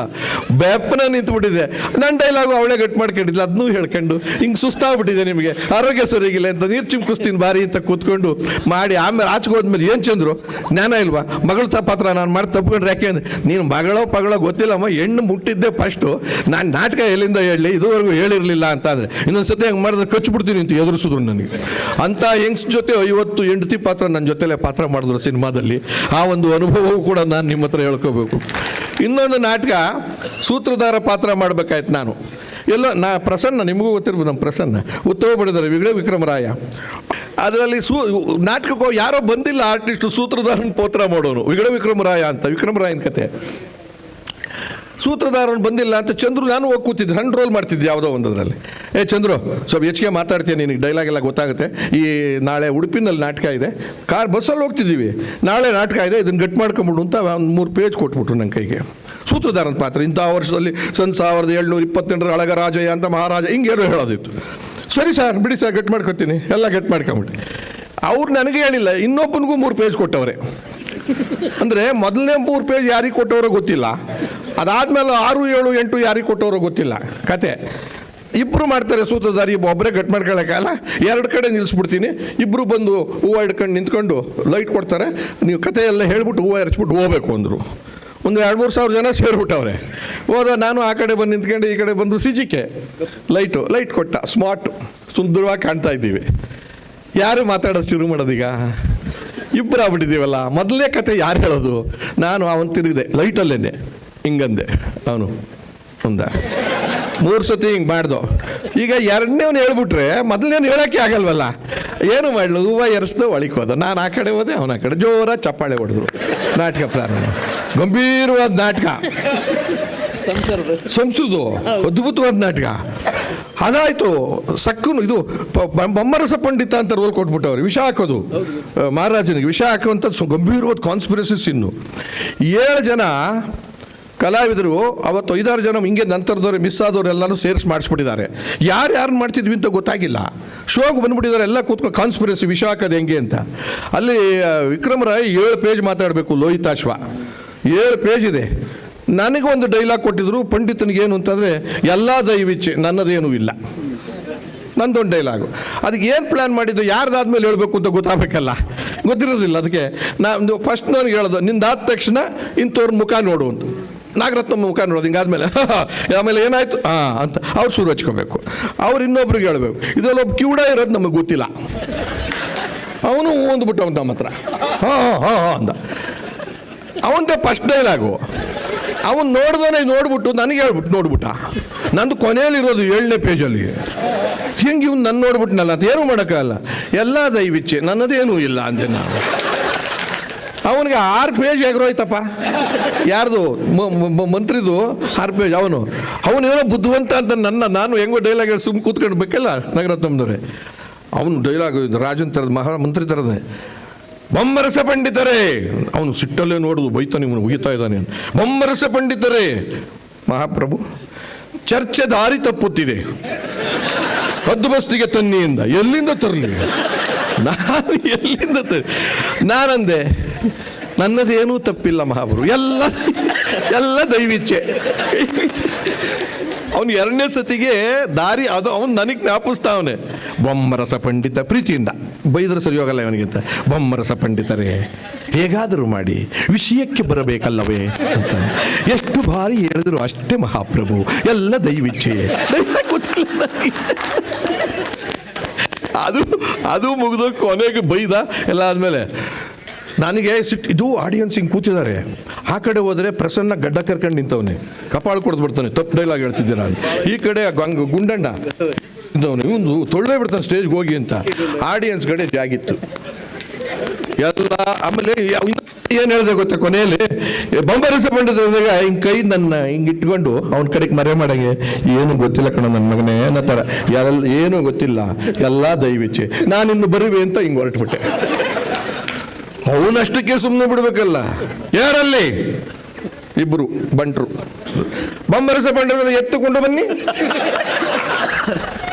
ಬೆಪ್ಪನ ನಿಂತ್ಬಿಟ್ಟಿದೆ. ನನ್ನ ಡೈಲಾಗು ಅವಳೇ ಗಟ್ಟಿ ಮಾಡ್ಕೊಂಡಿದ್ಲ ಅದನ್ನೂ ಹೇಳ್ಕೊಂಡು, ಹಿಂಗೆ ಸುಸ್ತಾಗ್ಬಿಟ್ಟಿದೆ ನಿಮಗೆ. ಆರೋಗ್ಯ ಸರಿಗಿಲ್ಲ ಅಂತ ನೀರು ಚಿಮ್ಕಿಸ್ತೀನಿ ಬಾರಿ ಅಂತ ಕೂತ್ಕೊಂಡು ಮಾಡಿ, ಆಮೇಲೆ ಆಚೆಗೆ ಹೋದ್ಮೇಲೆ ಏನು ಚಂದ್ರು? ಜ್ಞಾನ ಇಲ್ವಾ? ಮಗಳ ತಪ್ಪಾತ್ರ ನಾನು ಮಾಡಿ ತಪ್ಕೊಂಡ್ರೆ ಯಾಕೆ ನೀನು ಮಗಳೋ ಪಗಳೋ ಗೊತ್ತಿಲ್ಲಮ್ಮ, ಹೆಣ್ಣು ಮುಟ್ಟಿದ್ದೆ ಫಸ್ಟು ನಾನು ನಾಟಕ ಎಲ್ಲಿಂದ ಹೇಳಲಿ, ಇದುವರೆಗೂ ಹೇಳಿರಲಿಲ್ಲ ಅಂತ ಅಂದರೆ ಇನ್ನೊಂದ್ಸತಿ ಹಂಗೆ ಮಾಡಿದ್ರೆ ಕಚ್ಚಿಬಿಡ್ತೀನಿ ಅಂತ ಎದುರಿಸಿದ್ರು ನನಗೆ. ಅಂಥ ಹೆಂಗ್ಸ್ ಜೊತೆ ಐವತ್ತು ಹೆಂಡತಿ ಪಾತ್ರ ನನ್ನ ಜೊತೆಲೆ ಪಾತ್ರ ಮಾಡಿದ್ರು ಸಿನಿಮಾದಲ್ಲಿ, ಆ ಒಂದು ಅನುಭವವೂ ಕೂಡ ನಾನು ನಿಮ್ಮ ಹತ್ರ ಹೇಳ್ಕೋಬೇಕು. ಇನ್ನೊಂದು ನಾಟಕ, ಸೂತ್ರಧಾರ ಪಾತ್ರ ಮಾಡಬೇಕಾಯ್ತು ನಾನು. ಎಲ್ಲ, ನಾ ಪ್ರಸನ್ನ, ನಿಮಗೂ ಗೊತ್ತಿರ್ಬೋದು ನಮ್ಮ ಪ್ರಸನ್ನ. ಉತ್ತಮ ಪಡೆದರೆ ವಿಗಡ ವಿಕ್ರಮರಾಯ. ಅದರಲ್ಲಿ ಸೂ, ನಾಟಕಕ್ಕೋ ಯಾರೋ ಬಂದಿಲ್ಲ ಆರ್ಟಿಸ್ಟು ಸೂತ್ರಧಾರನ ಪೋತ್ರ ಮಾಡೋನು. ವಿಗಡ ವಿಕ್ರಮರಾಯ ಅಂತ, ವಿಕ್ರಮರಾಯನ ಕತೆ. ಸೂತ್ರಧಾರನು ಬಂದಿಲ್ಲ ಅಂತ ಚಂದ್ರು, ನಾನು ಹೋಗಿ ಕೂತಿದ್ದೆ. ಸಣ್ಣ ರೋಲ್ ಮಾಡ್ತಿದ್ದೆ ಯಾವುದೋ ಒಂದರಲ್ಲಿ ಏ ಚಂದ್ರು, ಸ್ವಲ್ಪ ಹೆಚ್ಚಿಗೆ ಮಾತಾಡ್ತೀನಿ ನಿನಗೆ? ಡೈಲಾಗ್ ಎಲ್ಲ ಗೊತ್ತಾಗುತ್ತೆ. ಈ ನಾಳೆ ಉಡುಪಿನಲ್ಲಿ ನಾಟಕ ಇದೆ. ಕಾರ್ ಬಸ್ಸಲ್ಲಿ ಹೋಗ್ತಿದ್ದೀವಿ. ನಾಳೆ ನಾಟಕ ಇದೆ. ಇದನ್ನು ಗಟ್ ಮಾಡ್ಕೊಂಬಿಡು ಅಂತ ಒಂದು ಮೂರು ಪೇಜ್ ಕೊಟ್ಬಿಟ್ರು ನನ್ನ ಕೈಗೆ. ಸೂತ್ರಧಾರನ ಪಾತ್ರ. ಇಂಥ ವರ್ಷದಲ್ಲಿ ಸನ್ ಸಾವಿರದ ಏಳ್ನೂರ ಇಪ್ಪತ್ತೆಂಟರ ಅಳಗ ರಾಜಯ್ಯ ಅಂತ ಮಹಾರಾಜ ಹಿಂಗೇನೋ ಹೇಳೋದಿತ್ತು. ಸರಿ ಸರ್, ಬಿಡಿ ಸರ್ ಗಟ್ ಮಾಡ್ಕೊತೀನಿ. ಎಲ್ಲ ಗಟ್ ಮಾಡ್ಕೊಂಬಿಟ್ಟು ಅವ್ರು ನನಗೆ ಹೇಳಿಲ್ಲ. ಇನ್ನೊಬ್ಬನಿಗೂ ಮೂರು ಪೇಜ್ ಕೊಟ್ಟವ್ರೆ. ಅಂದರೆ ಮೊದಲನೇ ಮೂರು ಪೇಜ್ ಯಾರಿಗೆ ಕೊಟ್ಟವರೋ ಗೊತ್ತಿಲ್ಲ. ಅದಾದ್ಮೇಲೆ ಆರು, ಏಳು, ಎಂಟು ಯಾರಿಗೆ ಕೊಟ್ಟವರು ಗೊತ್ತಿಲ್ಲ. ಕತೆ. ಇಬ್ಬರು ಮಾಡ್ತಾರೆ ಸೂತ್ರಧಾರಿ ಒಬ್ಬರೇ ಕಟ್ ಮಾಡ್ಕೊಳ್ಳೋಕ್ಕಲ್ಲ ಎರಡು ಕಡೆ ನಿಲ್ಲಿಸ್ಬಿಡ್ತೀನಿ ಇಬ್ಬರು ಬಂದು ಹೂವು ಹಿಡ್ಕೊಂಡು ನಿಂತ್ಕೊಂಡು ಲೈಟ್ ಕೊಡ್ತಾರೆ. ನೀವು ಕತೆ ಎಲ್ಲ ಹೇಳ್ಬಿಟ್ಟು ಹೂವು ಎರಚ್ಬಿಟ್ಟು ಹೋಗ್ಬೇಕು ಅಂದರು. ಒಂದು ಎರಡು, ಮೂರು ಸಾವಿರ ಜನ ಸೇರಿಬಿಟ್ಟವ್ರೆ. ಹೋದ ನಾನು ಆ ಕಡೆ ಬಂದು ನಿಂತ್ಕೊಂಡು ಈ ಕಡೆ ಬಂದು ಸಿಜಿಕೆ ಲೈಟು ಲೈಟ್ ಕೊಟ್ಟ. ಸ್ಮಾರ್ಟ್ ಸುಂದರವಾಗಿ ಕಾಣ್ತಾ ಇದ್ದೀವಿ. ಯಾರು ಮಾತಾಡೋದು ಶುರು ಮಾಡೋದೀಗ ಇಬ್ಬರು ಆಗ್ಬಿಟ್ಟಿದ್ದೀವಲ್ಲ. ಮೊದಲನೇ ಕತೆ ಯಾರು ಹೇಳೋದು? ನಾನು ಅವನು ತಿರುಗಿದೆ. ಲೈಟಲ್ಲೇನೆ ಹಿಂಗಂದೆ. ಅವನು ಒಂದ. ಮೂರು ಸತಿ ಹಿಂಗೆ ಮಾಡ್ದು. ಈಗ ಎರಡನೇವ್ನು ಹೇಳ್ಬಿಟ್ರೆ ಮೊದಲನೇ ಹೇಳೋಕ್ಕೆ ಆಗಲ್ವಲ್ಲ? ಏನು ಮಾಡಲು? ಹೂವು ಎರಸ್ದು ಒಳಗೆ ಹೋದ. ನಾನು ಆ ಕಡೆ ಹೋದೆ ಅವನ ಆ ಕಡೆ. ಜೋರ ಚಪ್ಪಾಳೆ ಹೊಡೆದ್ರು. ನಾಟಕ ಪ್ರಾರಂಭ. ಗಂಭೀರವಾದ ನಾಟಕ. ಸಂಸದು ಅದ್ಭುತವಾದ ನಾಟಕ. ಅದಾಯ್ತು. ಸಕ್ಕನು ಇದು ಬೊಮ್ಮರಸ ಪಂಡಿತ ಅಂತ ರೋಲ್ ಕೊಟ್ಬಿಟ್ಟವ್ರು. ವಿಷ ಹಾಕೋದು. ಮಹಾರಾಜನಿಗೆ ವಿಷ ಹಾಕುವಂಥದ್ದು ಗಂಭೀರವಾದ ಕಾನ್ಸ್ಪಿರಸಿ ಇನ್ನು ಏಳು ಜನ ಕಲಾವಿದರು ಅವತ್ತು ಐದಾರು ಜನ ಹಿಂಗೆ ನಂತರದವ್ರು ಮಿಸ್ ಆದವ್ರು ಎಲ್ಲಾನು ಸೇರಿಸಿ ಮಾಡಿಸ್ಬಿಟ್ಟಿದ್ದಾರೆ. ಯಾರು ಯಾರು ಮಾಡ್ತಿದ್ವಿ ಅಂತ ಗೊತ್ತಾಗಿಲ್ಲ. ಶೋಗೆ ಬಂದ್ಬಿಟ್ಟಿದ್ದಾರೆ, ಎಲ್ಲ ಕೂತ್ಕೊಂಡು ಕಾನ್ಸ್ಪಿರಸಿ ವಿಷ ಹಾಕೋದು ಹೆಂಗೆ ಅಂತ. ಅಲ್ಲಿ ವಿಕ್ರಮ ರಾಯ್ ಏಳು ಪೇಜ್ ಮಾತಾಡಬೇಕು ಲೋಹಿತಾಶ್ವ ಏಳು ಪೇಜ್ ಇದೆ. ನನಗೆ ಒಂದು ಡೈಲಾಗ್ ಕೊಟ್ಟಿದ್ರು, ಪಂಡಿತನಿಗೆ ಏನು ಅಂತಂದರೆ, ಎಲ್ಲ ದೈವಿಚ್ಛೆ ನನ್ನದೇನೂ ಇಲ್ಲ. ನಂದೊಂದು ಡೈಲಾಗು ಅದಕ್ಕೆ ಏನು ಪ್ಲ್ಯಾನ್ ಮಾಡಿದ್ದು, ಯಾರ್ದಾದ್ಮೇಲೆ ಹೇಳಬೇಕು ಅಂತ ಗೊತ್ತಾಗಬೇಕಲ್ಲ. ಗೊತ್ತಿರೋದಿಲ್ಲ, ಅದಕ್ಕೆ ನಾನು ಫಸ್ಟ್ ನನಗೆ ಹೇಳೋದು, ನಿಂದಾದ ತಕ್ಷಣ ಇಂಥವ್ರ ಮುಖ ನೋಡು ಅಂತ. ನಾಗರತ್ನಮ್ಮ ಮುಖ ನೋಡೋದು ಹಿಂಗಾದ್ಮೇಲೆ ಆಮೇಲೆ ಏನಾಯ್ತು? ಹಾಂ ಅಂತ. ಅವ್ರು ಶುರು ಹಚ್ಕೋಬೇಕು. ಅವ್ರು ಇನ್ನೊಬ್ರಿಗೆ ಹೇಳಬೇಕು, ಇದರಲ್ಲಿ ಒಬ್ಬ ಕ್ಯೂಡ ಇರೋದು ನಮಗೆ ಗೊತ್ತಿಲ್ಲ. ಅವನು ಅಂದ್ಬಿಟ್ಟು ಅವನು ನಮ್ಮ ಹತ್ರ ಹಾಂ ಹಾಂ ಅಂದ. ಅವಂದೇ ಫಸ್ಟ್ ಡೈಲಾಗು ಅವನು ನೋಡ್ದಾನೆ ನೋಡ್ಬಿಟ್ಟು ನನಗೆ ಹೇಳ್ಬಿಟ್ಟು ನೋಡ್ಬಿಟ್ಟ. ನಂದು ಕೊನೆಯಲ್ಲಿರೋದು ಏಳನೇ ಪೇಜಲ್ಲಿ ಹಿಂಗೆ ಇವ್ನು ನನ್ನ ನೋಡ್ಬಿಟ್ನಲ್ಲ ಅಂತ, ಏನೂ ಮಾಡೋಕ್ಕಾಗಲ್ಲ. ಎಲ್ಲ ದೈವಿಚ್ಛೆ, ನನ್ನದೇನೂ ಇಲ್ಲ ಅಂದೆ ನಾನು. ಅವನಿಗೆ ಆರು ಪೇಜ್ ಎಗರೋಯ್ತಪ್ಪ ಯಾರ್ದು? ಮಂತ್ರಿದು ಆರು ಪೇಜ್ ಅವನು. ಅವನೇನೋ ಬುದ್ಧಿವಂತ ಅಂತ ನನ್ನ, ನಾನು ಹೆಂಗೋ ಡೈಲಾಗ್ ಹೇಳಿ ಸುಮ್ಮನೆ ಕೂತ್ಕೊಂಡು ಬೇಕಲ್ಲ ತಮ್ಮದವ್ರೆ ಅವನು ಡೈಲಾಗ್ ರಾಜನ್ ಥರದ ಮಹಾ ಮಂತ್ರಿ ಥರದೇ ಬೊಮ್ಮರಸ ಪಂಡಿತರೇ, ಅವನು ಸಿಟ್ಟಲ್ಲೇ ನೋಡುದು, ಬೈತಾನೆ ಇವನು, ಉಗಿತಾ ಇದ್ದಾನೆ ಅಂತ. ಬೊಮ್ಮರಸ ಪಂಡಿತರೇ, ಮಹಾಪ್ರಭು, ಚರ್ಚೆ ದಾರಿ ತಪ್ಪುತ್ತಿದೆ. ಹದ್ದು ಬಸ್ತಿಗೆ ತನ್ನಿಯಿಂದ ಎಲ್ಲಿಂದ ತರಲಿ? ನಾನು ಎಲ್ಲಿಂದ ತ ನಾನಂದೆ ನನ್ನದೇನೂ ತಪ್ಪಿಲ್ಲ ಮಹಾಪ್ರಭು ಎಲ್ಲ ಎಲ್ಲ ದೈವಿಚ್ಛೆ ಅವನು ಎರಡನೇ ಸತಿಗೆ ದಾರಿ ಅದು ಅವನು ನನಗೆ ಜ್ಞಾಪಿಸ್ತಾವನೆ ಬೊಮ್ಮರಸ ಪಂಡಿತ ಪ್ರೀತಿಯಿಂದ. ಬೈದ್ರೆ ಸರಿ ಹೋಗಲ್ಲ ಅವನಿಗಿಂತ ಬೊಮ್ಮರಸ ಪಂಡಿತರೇ, ಹೇಗಾದರೂ ಮಾಡಿ, ವಿಷಯಕ್ಕೆ ಬರಬೇಕಲ್ಲವೇ ಅಂತ. ಎಷ್ಟು ಬಾರಿ ಹೇಳಿದ್ರು ಅಷ್ಟೇ ಮಹಾಪ್ರಭು. ಎಲ್ಲ ದೈವಿಚ್ಛೆಯೇ ಗೊತ್ತಿಲ್ಲ ಅದು ಅದು ಮುಗಿದು ಕೊನೆಗೆ ಬೈದ. ಎಲ್ಲ ಆದಮೇಲೆ ನನಗೆ ಸಿಟ್ಟು ಇದು ಆಡಿಯನ್ಸ್ ಹಿಂಗೆ ಕೂತಿದ್ದಾರೆ. ಆ ಕಡೆ ಹೋದರೆ ಪ್ರಸನ್ನ ಗಡ್ಡ ಕರ್ಕೊಂಡು ನಿಂತವನೆ. ಕಪಾಳು ಕೊಡ್ದು ಬಿಡ್ತಾನೆ. ತಪ್ಪು ಡೈಲಾಗ್ ಹೇಳ್ತಿದ್ದೆ ನಾನು ಈ ಕಡೆ ಗಂಗ ಗುಂಡಣ್ಣ ನಿಂತವನೆ. ಇವನು ತೊಳ್ಳೆ ಬಿಡ್ತಾನೆ ಸ್ಟೇಜ್ಗೆ ಹೋಗಿ ಅಂತ. ಆಡಿಯನ್ಸ್ ಕಡೆ ಜಾಗಿತ್ತು. ಎಲ್ಲ ಆಮೇಲೆ ಏನು ಹೇಳಿದೆ ಗೊತ್ತಾ ಕೊನೆಯಲ್ಲಿ? ಬಂಬರಸ ಬಂಡದಾಗ ಹಿಂಗೆ ಕೈ ನನ್ನ ಹಿಂಗೆ ಇಟ್ಕೊಂಡು ಅವನ ಕಡೆಗೆ ಮರೆ ಮಾಡಂಗೆ, ಏನು ಗೊತ್ತಿಲ್ಲ ಕಣ ನನ್ನ ಮಗನೇ ಅನ್ನೋ ಥರ ಎಲ್ಲ ಏನೂ ಗೊತ್ತಿಲ್ಲ. ಎಲ್ಲ ದೈವಿಚ್ಛೆ ನಾನಿನ್ನು ಬರುವೆ ಅಂತ ಹಿಂಗೆ ಹೊರಟ್ಬಿಟ್ಟೆ. ಅವನಷ್ಟಕ್ಕೆ ಸುಮ್ಮನೆ ಬಿಡಬೇಕಲ್ಲ. ಯಾರಲ್ಲಿ? ಇಬ್ರು, ಬಂಟ್ರು. ಬಂಬರಸ ಬಂಡದಲ್ಲಿ ಎತ್ತುಕೊಂಡು ಬನ್ನಿ.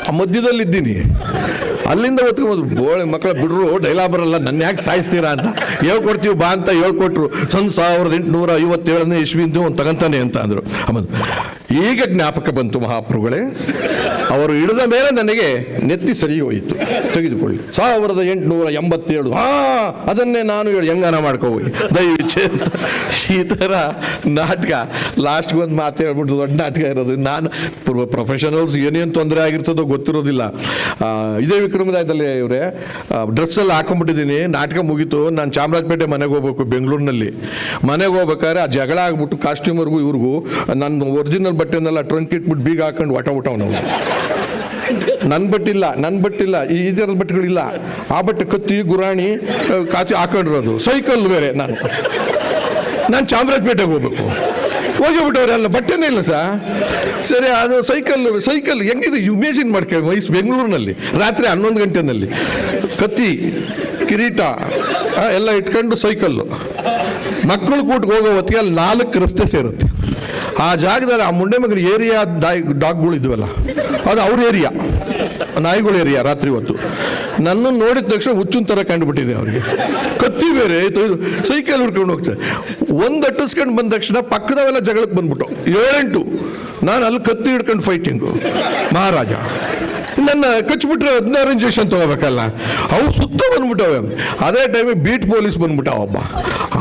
ಆ ಮಧ್ಯದಲ್ಲಿದ್ದೀನಿ. ಅಲ್ಲಿಂದ ಹೊತ್ಕೊಂಬೋದು, ಬೋಳೆ ಮಕ್ಕಳ ಬಿಡ್ರು ಡೈಲಾ ಬರಲ್ಲ ನನ್ನ ಯಾಕೆ ಸಾಯಿಸ್ತೀರಾ ಅಂತ. ಹೇಳ್ಕೊಡ್ತೀವಿ ಬಾ ಅಂತ ಹೇಳ್ಕೊಟ್ರು. ಸನ್ ಸಾವಿರದ ಎಂಟುನೂರ ಐವತ್ತೇಳನೇ ಇಸ್ವಿಂದು ಒಂದು ತಗಂತಾನೆ ಅಂತ ಅಂದರು. ಆಮೇಲೆ, ಈಗ ಜ್ಞಾಪಕ ಬಂತು ಮಹಾಪ್ರಭುಗಳೇ ಅವರು ಇಳಿದ ಮೇಲೆ ನನಗೆ ನೆತ್ತಿ ಸರಿ ಹೋಯಿತು. ತೆಗೆದುಕೊಳ್ಳಿ. ಸಾವಿರದ ಎಂಟುನೂರ ಎಂಬತ್ತೇಳು. ಹಾ, ಅದನ್ನೇ ನಾನು ಹೇಳಿ ಹೆಂಗಾನ ಮಾಡ್ಕೋಬೋಯಿ ದಯವಿಚ್ಚೆ ಅಂತ. ಈ ಥರ ನಾಟಕ. ಲಾಸ್ಟ್ಗೆ ಒಂದು ಮಾತು ಹೇಳ್ಬಿಟ್ಟು ದೊಡ್ಡ ನಾಟಕ ಇರೋದು. ನಾನು ಪ್ರೊಫೆಷನಲ್ಸ್ ಏನೇನು ತೊಂದರೆ ಆಗಿರ್ತದೋ ಗೊತ್ತಿರೋದಿಲ್ಲ. ಇದೇ ವಿಕ್ರಮದಾಯದಲ್ಲಿ ಇವರೇ ಡ್ರೆಸ್ಸಲ್ಲಿ ಹಾಕೊಂಡ್ಬಿಟ್ಟಿದ್ದೀನಿ. ನಾಟಕ ಮುಗಿತು. ನಾನು ಚಾಮರಾಜಪೇಟೆ ಮನೆಗೆ ಹೋಗ್ಬೇಕು ಬೆಂಗಳೂರಿನಲ್ಲಿ. ಮನೆಗೆ ಹೋಗ್ಬೇಕಾದ್ರೆ ಆ ಜಗಳ ಆಗ್ಬಿಟ್ಟು ಕಾಸ್ಟ್ಯೂಮರ್ಗೂ ಇವ್ರಿಗೂ ನನ್ನ ಒರಿಜಿನಲ್ ಬಟ್ಟೆನೆಲ್ಲ ಟ್ರಂಕ್ ಇಟ್ಬಿಟ್ಟು ಬೀಗ ಹಾಕೊಂಡು ಒಟ ಊಟ ನನ್ನ ಬಟ್ಟಿಲ್ಲ ನನ್ನ ಬಟ್ಟಿಲ್ಲ, ಈ ಇದರ ಬಟ್ಟೆಗಳಿಲ್ಲ. ಆ ಬಟ್ಟೆ ಕತ್ತಿ, ಗುರಾಣಿ ಕಾತಿ ಕಾಚಿ ಹಾಕೊಂಡಿರೋದು. ಸೈಕಲ್ ಬೇರೆ ನಾನು. ನಾನು ಚಾಮರಾಜಪೇಟೆಗೆ ಹೋಗ್ಬೇಕು. ಹೋಗಿಬಿಟ್ಟವ್ರೆಲ್ಲ ಬಟ್ಟೆನೇ ಇಲ್ಲ ಸಾ ಸರಿ, ಅದು ಸೈಕಲ್ ಸೈಕಲ್ ಹೆಂಗಿದೆ? ಇಮೇಜಿನ್ ಮಾಡ್ಕೊಳ್ಳಿ ವಯಸ್ಸು ಬೆಂಗಳೂರಿನಲ್ಲಿ. ರಾತ್ರಿ ಹನ್ನೊಂದು ಗಂಟೆನಲ್ಲಿ. ಕತ್ತಿ, ಕಿರೀಟ ಎಲ್ಲ ಇಟ್ಕೊಂಡು ಸೈಕಲ್ಲು. ಮಕ್ಕಳು ಕೂಟ್ಗೆ ಹೋಗೋ ಹೊತ್ತಿಗೆ ಅಲ್ಲಿ ನಾಲ್ಕು ರಸ್ತೆ ಸೇರುತ್ತೆ. ಆ ಜಾಗದಲ್ಲಿ ಆ ಮುಂಡೆ ಮಗನ ಏರಿಯಾ ಡಾಯ್ ಡಾಗ್ಗಳು ಇದ್ವಲ್ಲ, ಅದು ಅವ್ರ ಏರಿಯಾ. ನಾಯಿಗಳ ಏರಿಯಾ ರಾತ್ರಿ ಹೊತ್ತು? ನನ್ನನ್ನು ನೋಡಿದ ತಕ್ಷಣ ಹುಚ್ಚುನ್ ಥರ ಕಂಡುಬಿಟ್ಟಿದೆ ಅವ್ರಿಗೆ. ಕತ್ತಿ ಬೇರೆ ಸೈಕಲ್ ಹುಡ್ಕೊಂಡು ಹೋಗ್ತಾರೆ ಒಂದು ಅಟ್ಟಿಸ್ಕೊಂಡು ಬಂದ ತಕ್ಷಣ ಪಕ್ಕದವೆಲ್ಲ ಜಗಳಕ್ಕೆ ಬಂದ್ಬಿಟ್ಟು, ಏಳೆಂಟು. ನಾನು ಅಲ್ಲಿ ಕತ್ತಿ ಹಿಡ್ಕೊಂಡು ಫೈಟಿಂಗು ಮಹಾರಾಜ. ನನ್ನ ಕಚ್ಬಿಟ್ರೆ ಹದಿನಾರು ಇಂಜೆಕ್ಷನ್ ತಗೋಬೇಕಲ್ಲ? ಅವು ಸುತ್ತ ಬಂದ್ಬಿಟ್ಟವೆ. ಅದೇ ಟೈಮಿಗೆ ಬೀಟ್ ಪೊಲೀಸ್ ಬಂದ್ಬಿಟ್ಟ ಒಬ್ಬ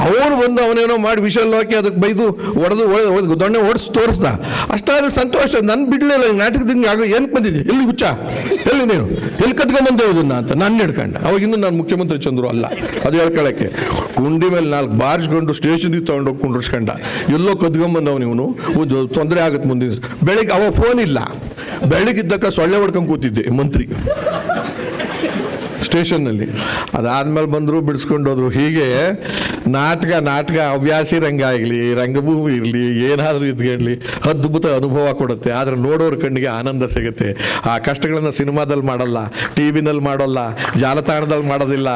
ಅವನು ಬಂದು ಅವನೇನೋ ಮಾಡಿ ವಿಷಲ್ ಹಾಕಿ ಅದಕ್ಕೆ ಬೈದು ಹೊಡೆದು ಒಡೆದು ದೊಣ್ಣೆ ಓಡಿಸಿ ತೋರಿಸ್ದ. ಅಷ್ಟಾದ್ರೆ ಸಂತೋಷ. ನನ್ನ ಬಿಡ್ಲಿಲ್ಲ ನಾಟಕದಿಂದ ಆಗ ಏನಕ್ಕೆ ಬಂದಿದ್ದೆ? ಎಲ್ಲಿ ಹುಚ್ಚ? ಎಲ್ಲಿ ನೀನು? ಎಲ್ಲಿ ಕತ್ಕೊಂಬಂದೆ ಇದನ್ನ ಅಂತ ನಾನು ಹಿಡ್ಕೊಂಡೆ. ಅವಾಗಿಂದ ನಾನು ಮುಖ್ಯಮಂತ್ರಿ ಚಂದ್ರು ಅಲ್ಲ. ಅದು ಹೇಳ್ಕೊಳ್ಳೋಕ್ಕೆ ಗುಂಡಿ ಮೇಲೆ ನಾಲ್ಕು ಬಾರಿಸ್ಕೊಂಡು ಸ್ಟೇಷನ್ಗೆ ತೊಗೊಂಡೋಗಿ ಕುಂಡ್ರಿಸ್ಕೊಂಡ. ಎಲ್ಲೋ ಕದ್ಕೊಂಬಂದವನು ಇವನು. ತೊಂದರೆ ಆಗುತ್ತೆ ಮುಂದಿನ. ಬೆಳಿಗ್ಗೆ ಅವ ಫೋನ್ ಇಲ್ಲ. ಬೆಳಗಿದ್ದಕ್ಕ ಸೊಳ್ಳೆ ಹೊಡ್ಕೊಂಡು ಕೂತಿದ್ದೆ ಮಂತ್ರಿ. ಸ್ಟೇಷನ್ನಲ್ಲಿ. ಅದಾದ್ಮೇಲೆ ಬಂದರು ಬಿಡಿಸ್ಕೊಂಡು ಹೀಗೆ ನಾಟಕ ನಾಟಕ, ಹವ್ಯಾಸಿ ರಂಗ ಆಗಲಿ, ರಂಗಭೂಮಿ ಇರಲಿ, ಏನಾದರೂ ಇದ್ಗಿರಲಿ ಅದ್ಭುತ ಅನುಭವ ಕೊಡುತ್ತೆ. ಆದರೆ ನೋಡೋರ ಕಣ್ಣಿಗೆ ಆನಂದ ಸಿಗುತ್ತೆ. ಆ ಕಷ್ಟಗಳನ್ನು ಸಿನಿಮಾದಲ್ಲಿ ಮಾಡಲ್ಲ ಟಿ ವಿನಲ್ಲಿ ಮಾಡೋಲ್ಲ ಜಾಲತಾಣದಲ್ಲಿ ಮಾಡೋದಿಲ್ಲ.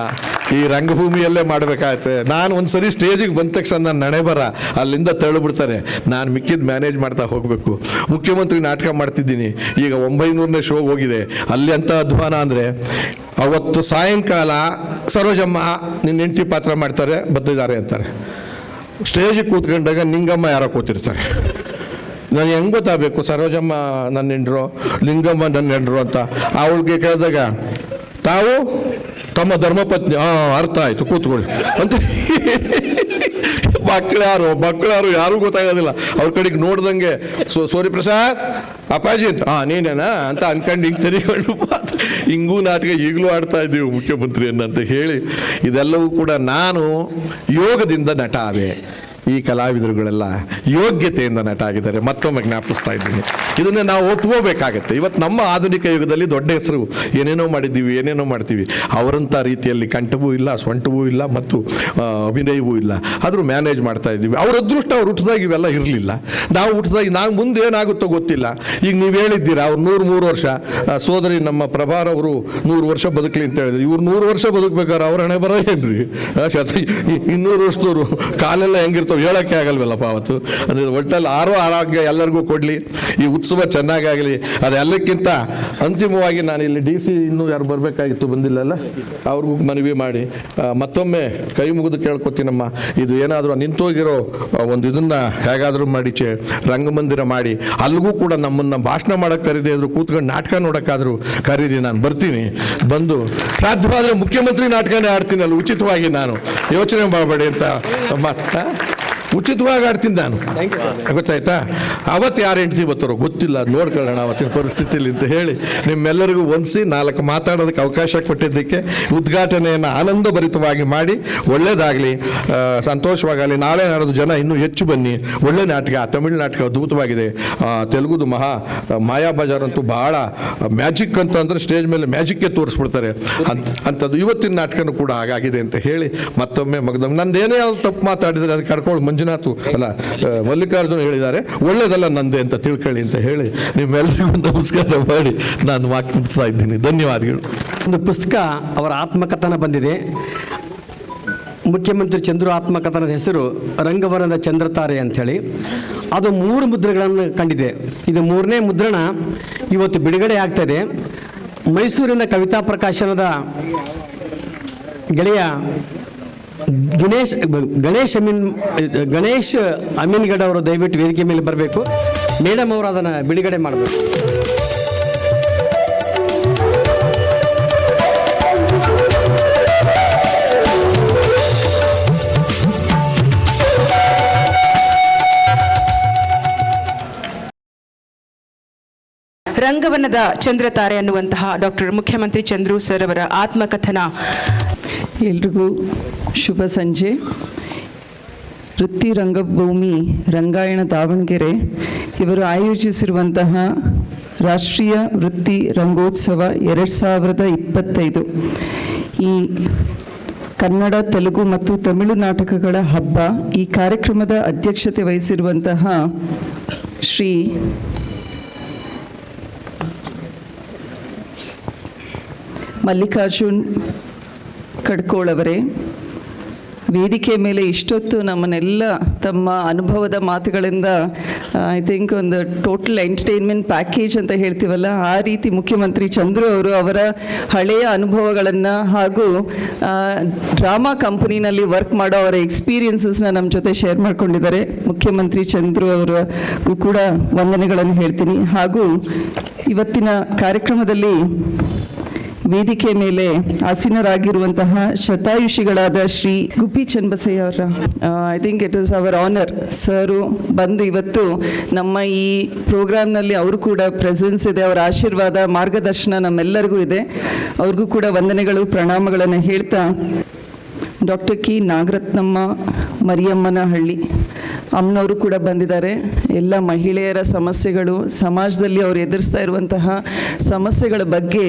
ಈ ರಂಗಭೂಮಿಯಲ್ಲೇ ಮಾಡಬೇಕಾಯ್ತು ನಾನು ಒಂದು ಸರಿ ಸ್ಟೇಜಿಗೆ ಬಂದ ತಕ್ಷಣ ನನ್ನ ನಡೆ ಬರ, ಅಲ್ಲಿಂದ ತಳ್ಳಿಬಿಡ್ತಾರೆ ನಾನು ಮಿಕ್ಕಿದ್ದು ಮ್ಯಾನೇಜ್ ಮಾಡ್ತಾ ಹೋಗಬೇಕು. ಮುಖ್ಯಮಂತ್ರಿ ನಾಟಕ ಮಾಡ್ತಿದ್ದೀನಿ. ಈಗ ಒಂಬೈನೂರನೇ ಶೋ ಹೋಗಿದೆ. ಅಲ್ಲಿ ಅಂತ ಅಧ್ವಾನ ಅಂದರೆ, ಅವತ್ತು ಸಾಯಂಕಾಲ ಸರೋಜಮ್ಮ ನಿನ್ನ ಹೆಂಡತಿ ಪಾತ್ರ ಮಾಡ್ತಾರೆ ಬರ್ತಿದ್ದಾರೆ ಅಂತಾರೆ. ಸ್ಟೇಜಿಗೆ ಕೂತ್ಕೊಂಡಾಗ ನಿಂಗಮ್ಮ ಯಾರೋ ಕೂತಿರ್ತಾರೆ. ನಾನು ಹೆಂಗೆ ಗೊತ್ತಾಗಬೇಕು? ಸರೋಜಮ್ಮ ನನ್ನ ಹೆಂಡ್ರು, ಲಿಂಗಮ್ಮ ನನ್ನ ಹೆಂಡ್ರು ಅಂತ. ಅವಳಿಗೆ ಕೇಳಿದಾಗ, ತಾವು ತಮ್ಮ ಧರ್ಮಪತ್ನಿ ಹಾಂ ಅರ್ಥ ಆಯ್ತು, ಕೂತ್ಕೊಳ್ಳಿ ಅಂತ. ಮಕ್ಕಳ್ಯಾರು ಮಕ್ಕಳ್ಯಾರು ಯಾರು ಗೊತ್ತಾಗೋದಿಲ್ಲ. ಅವ್ರ ಕಡೆಗೆ ನೋಡ್ದಂಗೆ ಸೊ ಸೋರಿ ಪ್ರಸಾದ್ ಅಪ್ಪಾಜಿ ಹಾ ನೀನೇನಾ ಅಂತ ಅನ್ಕೊಂಡು ಹಿಂಗೆ ತೆರಿಕೊಂಡು ಹಿಂಗೂ ನಾಟಕ ಈಗಲೂ ಆಡ್ತಾ ಇದ್ದೀವಿ ಮುಖ್ಯಮಂತ್ರಿಯನ್ನ ಅಂತ ಹೇಳಿ. ಇದೆಲ್ಲವೂ ಕೂಡ ನಾನು ಯೋಗದಿಂದ ನಟ ಆದೆ ಈ ಕಲಾವಿದರುಗಳೆಲ್ಲ ಯೋಗ್ಯತೆಯಿಂದ ನಟ ಆಗಿದ್ದಾರೆ ಮತ್ತೊಮ್ಮೆ ಜ್ಞಾಪಿಸ್ತಾ ಇದ್ದೀನಿ. ಇದನ್ನೇ ನಾವು ಒಪ್ಕೋಬೇಕಾಗತ್ತೆ. ಇವತ್ತು ನಮ್ಮ ಆಧುನಿಕ ಯುಗದಲ್ಲಿ ದೊಡ್ಡ ಹೆಸರು, ಏನೇನೋ ಮಾಡಿದ್ದೀವಿ, ಏನೇನೋ ಮಾಡ್ತೀವಿ. ಅವರಂಥ ರೀತಿಯಲ್ಲಿ ಕಂಠವೂ ಇಲ್ಲ ಸೊಂಟವೂ ಇಲ್ಲ, ಮತ್ತು ಅಭಿನಯವೂ ಇಲ್ಲ. ಆದರೂ ಮ್ಯಾನೇಜ್ ಮಾಡ್ತಾ ಇದ್ದೀವಿ. ಅವ್ರ ಅದೃಷ್ಟ, ಅವ್ರು ಹುಟ್ಟಿದಾಗ ಇವೆಲ್ಲ ಇರಲಿಲ್ಲ. ನಾವು ಹುಟ್ಟಿದಾಗ ನಾವು ಮುಂದೆ ಏನಾಗುತ್ತೋ ಗೊತ್ತಿಲ್ಲ. ಈಗ ನೀವು ಹೇಳಿದ್ದೀರಾ, ಅವ್ರು ನೂರು ಮೂರು ವರ್ಷ ಸೋದರಿ ನಮ್ಮ ಪ್ರಭಾರ ಅವರು ನೂರು ವರ್ಷ ಬದುಕಲಿ ಅಂತ ಹೇಳಿದ್ರು. ಇವ್ರು ನೂರು ವರ್ಷ ಬದುಕಬೇಕಾದ್ರೆ ಅವ್ರ ಹಣೆ ಬರೋ ಏನ್ರಿ? ಇನ್ನೂರು ವರ್ಷದವರು ಕಾಲೆಲ್ಲ ಹೆಂಗಿರ್ತಾವೆ? ಹೇಳೋಕ್ಕೆ ಆಗಲ್ವಲ್ಲಪ್ಪ ಅವತ್ತು. ಅಂದರೆ ಒಟ್ಟಲ್ಲಿ ಆರೋ ಆರೋಗ್ಯ ಎಲ್ಲರಿಗೂ ಕೊಡಲಿ, ಈ ಉತ್ಸವ ಚೆನ್ನಾಗಾಗಲಿ ಅದೆಲ್ಲಕ್ಕಿಂತ ಅಂತಿಮವಾಗಿ ನಾನು ಇಲ್ಲಿ ಡಿ ಸಿ ಇನ್ನೂ ಯಾರು ಬರಬೇಕಾಗಿತ್ತು ಬಂದಿಲ್ಲಲ್ಲ? ಅವ್ರಿಗೂ ಮನವಿ ಮಾಡಿ. ಮತ್ತೊಮ್ಮೆ ಕೈ ಮುಗಿದು ಕೇಳ್ಕೊತೀನಮ್ಮ. ಇದು ಏನಾದರೂ ನಿಂತೋಗಿರೋ ಒಂದು ಇದನ್ನು ಹೇಗಾದರೂ ಮಾಡಿ ಚೆ, ರಂಗಮಂದಿರ ಮಾಡಿ. ಅಲ್ಲಿಗೂ ಕೂಡ ನಮ್ಮನ್ನು ಭಾಷಣ ಮಾಡೋಕ್ಕೆ ಕರೀದೇ ಇದ್ರು, ಕೂತ್ಕೊಂಡು ನಾಟಕ ನೋಡೋಕ್ಕಾದರೂ ಕರೀರಿ, ನಾನು ಬರ್ತೀನಿ. ಬಂದು, ಸಾಧ್ಯವಾದರೆ ಮುಖ್ಯಮಂತ್ರಿ ನಾಟಕನೇ ಆಡ್ತೀನಿ ಅಲ್ಲಿ, ಉಚಿತವಾಗಿ ನಾನು. ಯೋಚನೆ ಮಾಡಬೇಡಿ ಅಂತ? ಉಚಿತವಾಗಿ ಆಡ್ತೀನಿ ನಾನು. ಗೊತ್ತಾಯ್ತಾ? ಅವತ್ತು ಯಾರು ಹೆಂಡ್ತಿ ಬರ್ತಾರೋ ಗೊತ್ತಿಲ್ಲ. ನೋಡ್ಕೊಳ್ಳೋಣ ಅವತ್ತಿನ ಪರಿಸ್ಥಿತಿಯಲ್ಲಿ ಅಂತ ಹೇಳಿ ನಿಮ್ಮೆಲ್ಲರಿಗೂ ಒಂದಿಸಿ ನಾಲ್ಕು ಮಾತಾಡೋದಕ್ಕೆ ಅವಕಾಶ ಕೊಟ್ಟಿದ್ದಕ್ಕೆ ಉದ್ಘಾಟನೆಯನ್ನು ಆನಂದಭರಿತವಾಗಿ ಮಾಡಿ ಒಳ್ಳೇದಾಗಲಿ. ಸಂತೋಷವಾಗಲಿ. ನಾಳೆ ನಾಡೋದು ಜನ ಇನ್ನೂ ಹೆಚ್ಚು ಬನ್ನಿ. ಒಳ್ಳೆ ನಾಟಕ, ತಮಿಳು ನಾಟಕ ಅದ್ಭುತವಾಗಿದೆ. ತೆಲುಗುದು ಮಹಾ, ಮಾಯಾ ಬಜಾರ್ ಅಂತೂ ಬಹಳ ಮ್ಯಾಜಿಕ್ ಅಂತ ಅಂದರೆ ಸ್ಟೇಜ್ ಮೇಲೆ ಮ್ಯಾಜಿಕ್ಕೇ ತೋರಿಸ್ಬಿಡ್ತಾರೆ. ಅಂತ ಅಂಥದ್ದು ಇವತ್ತಿನ ನಾಟಕನೂ ಕೂಡ ಹಾಗಾಗಿದೆ ಅಂತ ಹೇಳಿ ಮತ್ತೊಮ್ಮೆ ಮಗದ ನಂದೇನೇ ತಪ್ಪು ಮಾತಾಡಿದರೆ ಅದಕ್ಕೆ ಕರ್ಕೊಂಡು ಮಂಜುನಾಥ್ ಅಲ್ಲ ಮಲ್ಲಿಕಾರ್ಜುನ್ ಹೇಳಿದ್ದಾರೆ, ಒಳ್ಳೇದಲ್ಲ ನಂದೆ ಅಂತ ತಿಳ್ಕೊಳ್ಳಿ ಅಂತ ಹೇಳಿ ನಿಮ್ಮೆಲ್ಲರಿಗೂ ನಮಸ್ಕಾರ ಮಾಡಿ ನಾನು ವಾಕ್ ಮುಗಿಸ್ತಾ ಇದ್ದೀನಿ. ಧನ್ಯವಾದಗಳು. ಒಂದು ಪುಸ್ತಕ ಅವರ ಆತ್ಮಕಥನ ಬಂದಿದೆ. ಮುಖ್ಯಮಂತ್ರಿ ಚಂದ್ರು ಆತ್ಮಕಥನದ ಹೆಸರು ರಂಗವರದ ಚಂದ್ರತಾರೆ ಅಂಥೇಳಿ. ಅದು ಮೂರು ಮುದ್ರೆಗಳನ್ನು ಕಂಡಿದೆ. ಇದು ಮೂರನೇ ಮುದ್ರಣ ಇವತ್ತು ಬಿಡುಗಡೆ ಆಗ್ತಾ ಇದೆ. ಮೈಸೂರಿನ ಕವಿತಾ ಪ್ರಕಾಶನದ ಗೆಳೆಯ ಗಣೇಶ್ ಗಣೇಶ್ ಅಮೀನ್, ಗಣೇಶ್ ಅಮೀನ್ಗಡ್ ಅವರು ದಯವಿಟ್ಟು ವೇದಿಕೆ ಮೇಲೆ ಬರಬೇಕು. ಮೇಡಮ್ ಅವರು ಅದನ್ನು ಬಿಡುಗಡೆ ಮಾಡಬೇಕು. ರಂಗವನದ ಚಂದ್ರತಾರೆ ಅನ್ನುವಂತಹ ಡಾಕ್ಟರ್ ಮುಖ್ಯಮಂತ್ರಿ ಚಂದ್ರು ಸರ್ ಅವರ ಆತ್ಮಕಥನ. ಎಲ್ರಿಗೂ ಶುಭ ಸಂಜೆ. ವೃತ್ತಿ ರಂಗಭೂಮಿ ರಂಗಾಯಣ ದಾವಣಗೆರೆ ಇವರು ಆಯೋಜಿಸಿರುವಂತಹ ರಾಷ್ಟ್ರೀಯ ವೃತ್ತಿ ರಂಗೋತ್ಸವ ಎರಡು ಸಾವಿರದ ಇಪ್ಪತ್ತೈದು. ಈ ಕನ್ನಡ, ತೆಲುಗು ಮತ್ತು ತಮಿಳು ನಾಟಕಗಳ ಹಬ್ಬ ಈ ಕಾರ್ಯಕ್ರಮದ ಅಧ್ಯಕ್ಷತೆ ವಹಿಸಿರುವಂತಹ ಶ್ರೀ ಮಲ್ಲಿಕಾರ್ಜುನ್ ಕಡ್ಕೋಳ್ ಅವರೇ ವೇದಿಕೆ ಮೇಲೆ ಇಷ್ಟೊತ್ತು ನಮ್ಮನ್ನೆಲ್ಲ ತಮ್ಮ ಅನುಭವದ ಮಾತುಗಳಿಂದ ಐ ಥಿಂಕ್ ಒಂದು ಟೋಟಲ್ ಎಂಟರ್ಟೈನ್ಮೆಂಟ್ ಪ್ಯಾಕೇಜ್ ಅಂತ ಹೇಳ್ತೀವಲ್ಲ, ಆ ರೀತಿ ಮುಖ್ಯಮಂತ್ರಿ ಚಂದ್ರು ಅವರು ಅವರ ಹಳೆಯ ಅನುಭವಗಳನ್ನು ಹಾಗೂ ಡ್ರಾಮಾ ಕಂಪನಿನಲ್ಲಿ ವರ್ಕ್ ಮಾಡೋ ಅವರ ಎಕ್ಸ್ಪೀರಿಯನ್ಸಸ್ನ ನಮ್ಮ ಜೊತೆ ಶೇರ್ ಮಾಡ್ಕೊಂಡಿದ್ದಾರೆ. ಮುಖ್ಯಮಂತ್ರಿ ಚಂದ್ರು ಅವರಿಗೂ ಕೂಡ ವಂದನೆಗಳನ್ನು ಹೇಳ್ತೀನಿ. ಹಾಗೂ ಇವತ್ತಿನ ಕಾರ್ಯಕ್ರಮದಲ್ಲಿ ವೇದಿಕೆ ಮೇಲೆ ಆಸೀನರಾಗಿರುವಂತಹ ಶತಾಯುಷಿಗಳಾದ ಶ್ರೀ ಗುಬ್ಬಿ ಚನ್ಬಸಯ್ಯ ಅವರ I think it is our honour sir ಬಂದು ಇವತ್ತು ನಮ್ಮ ಈ ಪ್ರೋಗ್ರಾಮ್ನಲ್ಲಿ ಅವರು ಕೂಡ ಪ್ರೆಸೆನ್ಸ್ ಇದೆ, ಅವರ ಆಶೀರ್ವಾದ, ಮಾರ್ಗದರ್ಶನ ನಮ್ಮೆಲ್ಲರಿಗೂ ಇದೆ. ಅವ್ರಿಗೂ ಕೂಡ ವಂದನೆಗಳು, ಪ್ರಣಾಮಗಳನ್ನು ಹೇಳ್ತಾ ಡಾಕ್ಟರ್ ಕಿ ನಾಗರತ್ನಮ್ಮ ಮರಿಯಮ್ಮನ ಹಳ್ಳಿ ಅಮ್ಮನವರು ಕೂಡ ಬಂದಿದ್ದಾರೆ. ಎಲ್ಲ ಮಹಿಳೆಯರ ಸಮಸ್ಯೆಗಳು, ಸಮಾಜದಲ್ಲಿ ಅವರು ಎದುರಿಸ್ತಾ ಇರುವಂತಹ ಸಮಸ್ಯೆಗಳ ಬಗ್ಗೆ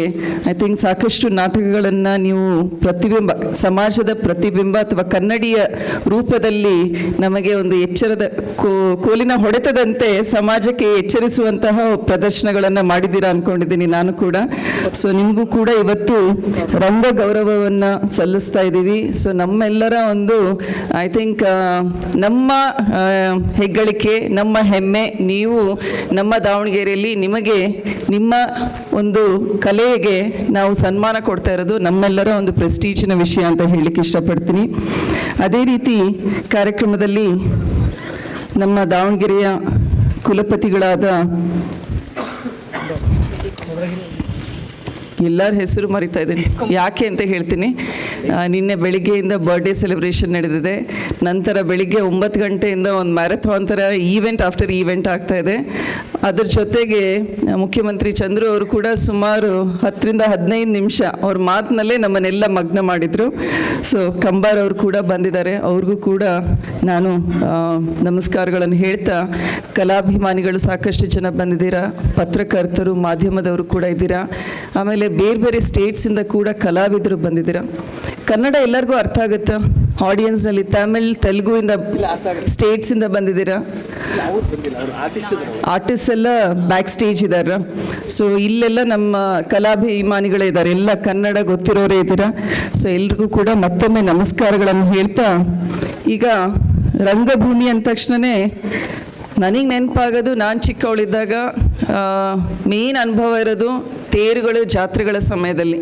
ಐ ಥಿಂಕ್ ಸಾಕಷ್ಟು ನಾಟಕಗಳನ್ನು ನೀವು ಪ್ರತಿಬಿಂಬ, ಸಮಾಜದ ಪ್ರತಿಬಿಂಬ ಅಥವಾ ಕನ್ನಡಿಯ ರೂಪದಲ್ಲಿ ನಮಗೆ ಒಂದು ಎಚ್ಚರದ ಕೋಲಿನ ಹೊಡೆತದಂತೆ ಸಮಾಜಕ್ಕೆ ಎಚ್ಚರಿಸುವಂತಹ ಪ್ರದರ್ಶನಗಳನ್ನು ಮಾಡಿದ್ದೀರಾ ಅನ್ಕೊಂಡಿದ್ದೀನಿ ನಾನು ಕೂಡ. ಸೊ ನಿಮಗೂ ಕೂಡ ಇವತ್ತು ರಂಗ ಗೌರವವನ್ನು ಸಲ್ಲಿಸ್ತಾ ಇದ್ದೀವಿ ಸೊ ನಮ್ಮೆಲ್ಲರ ಒಂದು ಐ ಥಿಂಕ್ ನಮ್ಮ ಹೆಗ್ಗಳಿಕೆ, ನಮ್ಮ ಹೆಮ್ಮೆ, ನೀವು ನಮ್ಮ ದಾವಣಗೆರೆಯಲ್ಲಿ ನಿಮಗೆ ನಿಮ್ಮ ಒಂದು ಕಲೆಗೆ ನಾವು ಸನ್ಮಾನ ಕೊಡ್ತಾ ಇರೋದು ನಮ್ಮೆಲ್ಲರ ಒಂದು ಪ್ರೆಸ್ಟೀಜಿನ ವಿಷಯ ಅಂತ ಹೇಳಲಿಕ್ಕೆ ಇಷ್ಟಪಡ್ತೀನಿ. ಅದೇ ರೀತಿ ಕಾರ್ಯಕ್ರಮದಲ್ಲಿ ನಮ್ಮ ದಾವಣಗೆರೆಯ ಕುಲಪತಿಗಳಾದ ಎಲ್ಲರ ಹೆಸರು ಮರಿತಾ ಇದ್ದೀನಿ. ಯಾಕೆ ಅಂತ ಹೇಳ್ತೀನಿ. ನಿನ್ನೆ ಬೆಳಿಗ್ಗೆಯಿಂದ ಬರ್ಡೇ ಸೆಲೆಬ್ರೇಷನ್ ನಡೆದಿದೆ. ನಂತರ ಬೆಳಿಗ್ಗೆ ಒಂಬತ್ತು ಗಂಟೆಯಿಂದ ಒಂದು ಮ್ಯಾರಥಾನ್ ಥರ ಈವೆಂಟ್ ಆಫ್ಟರ್ ಈವೆಂಟ್ ಆಗ್ತಾ ಇದೆ. ಅದ್ರ ಜೊತೆಗೆ ಮುಖ್ಯಮಂತ್ರಿ ಚಂದ್ರು ಅವರು ಕೂಡ ಸುಮಾರು ಹತ್ತರಿಂದ ಹದಿನೈದು ನಿಮಿಷ ಅವ್ರ ಮಾತಿನಲ್ಲೇ ನಮ್ಮನ್ನೆಲ್ಲ ಮಗ್ನ ಮಾಡಿದರು. ಸೊ ಕಂಬಾರ್ ಅವರು ಕೂಡ ಬಂದಿದ್ದಾರೆ. ಅವ್ರಿಗೂ ಕೂಡ ನಾನು ನಮಸ್ಕಾರಗಳನ್ನು ಹೇಳ್ತಾ, ಕಲಾಭಿಮಾನಿಗಳು ಸಾಕಷ್ಟು ಜನ ಬಂದಿದ್ದೀರಾ? ಪತ್ರಕರ್ತರು, ಮಾಧ್ಯಮದವರು ಕೂಡ ಇದ್ದೀರಾ? ಆಮೇಲೆ ಬೇರೆ ಬೇರೆ ಸ್ಟೇಟ್ಸಿಂದ ಕೂಡ ಕಲಾವಿದರು ಬಂದಿದ್ದೀರಾ? ಕನ್ನಡ ಎಲ್ಲರಿಗೂ ಅರ್ಥ ಆಗುತ್ತಾ? ಆಡಿಯನ್ಸ್ನಲ್ಲಿ ತಮಿಳ್ ತೆಲುಗು ಇಂದ ಸ್ಟೇಟ್ಸ್ ಇಂದ ಬಂದಿದ್ದೀರಾ? ಆರ್ಟಿಸ್ಟ್ ಎಲ್ಲ ಬ್ಯಾಕ್ ಸ್ಟೇಜ್ ಇದ್ದಾರೆ ಸೊ ಇಲ್ಲೆಲ್ಲ ನಮ್ಮ ಕಲಾಭಿಮಾನಿಗಳೇ ಇದ್ದಾರೆ ಎಲ್ಲ ಕನ್ನಡ ಗೊತ್ತಿರೋರೇ ಇದ್ದೀರಾ? ಸೊ ಎಲ್ರಿಗೂ ಕೂಡ ಮತ್ತೊಮ್ಮೆ ನಮಸ್ಕಾರಗಳನ್ನು ಹೇಳ್ತಾ ಈಗ ರಂಗಭೂಮಿ ಅಂದ ತಕ್ಷಣವೇ ನನಗೆ ನೆನಪಾಗೋದು ನಾನು ಚಿಕ್ಕವಳಿದ್ದಾಗ ಮೇನ್ ಅನುಭವ ಇರೋದು ತೇರುಗಳು ಜಾತ್ರೆಗಳ ಸಮಯದಲ್ಲಿ.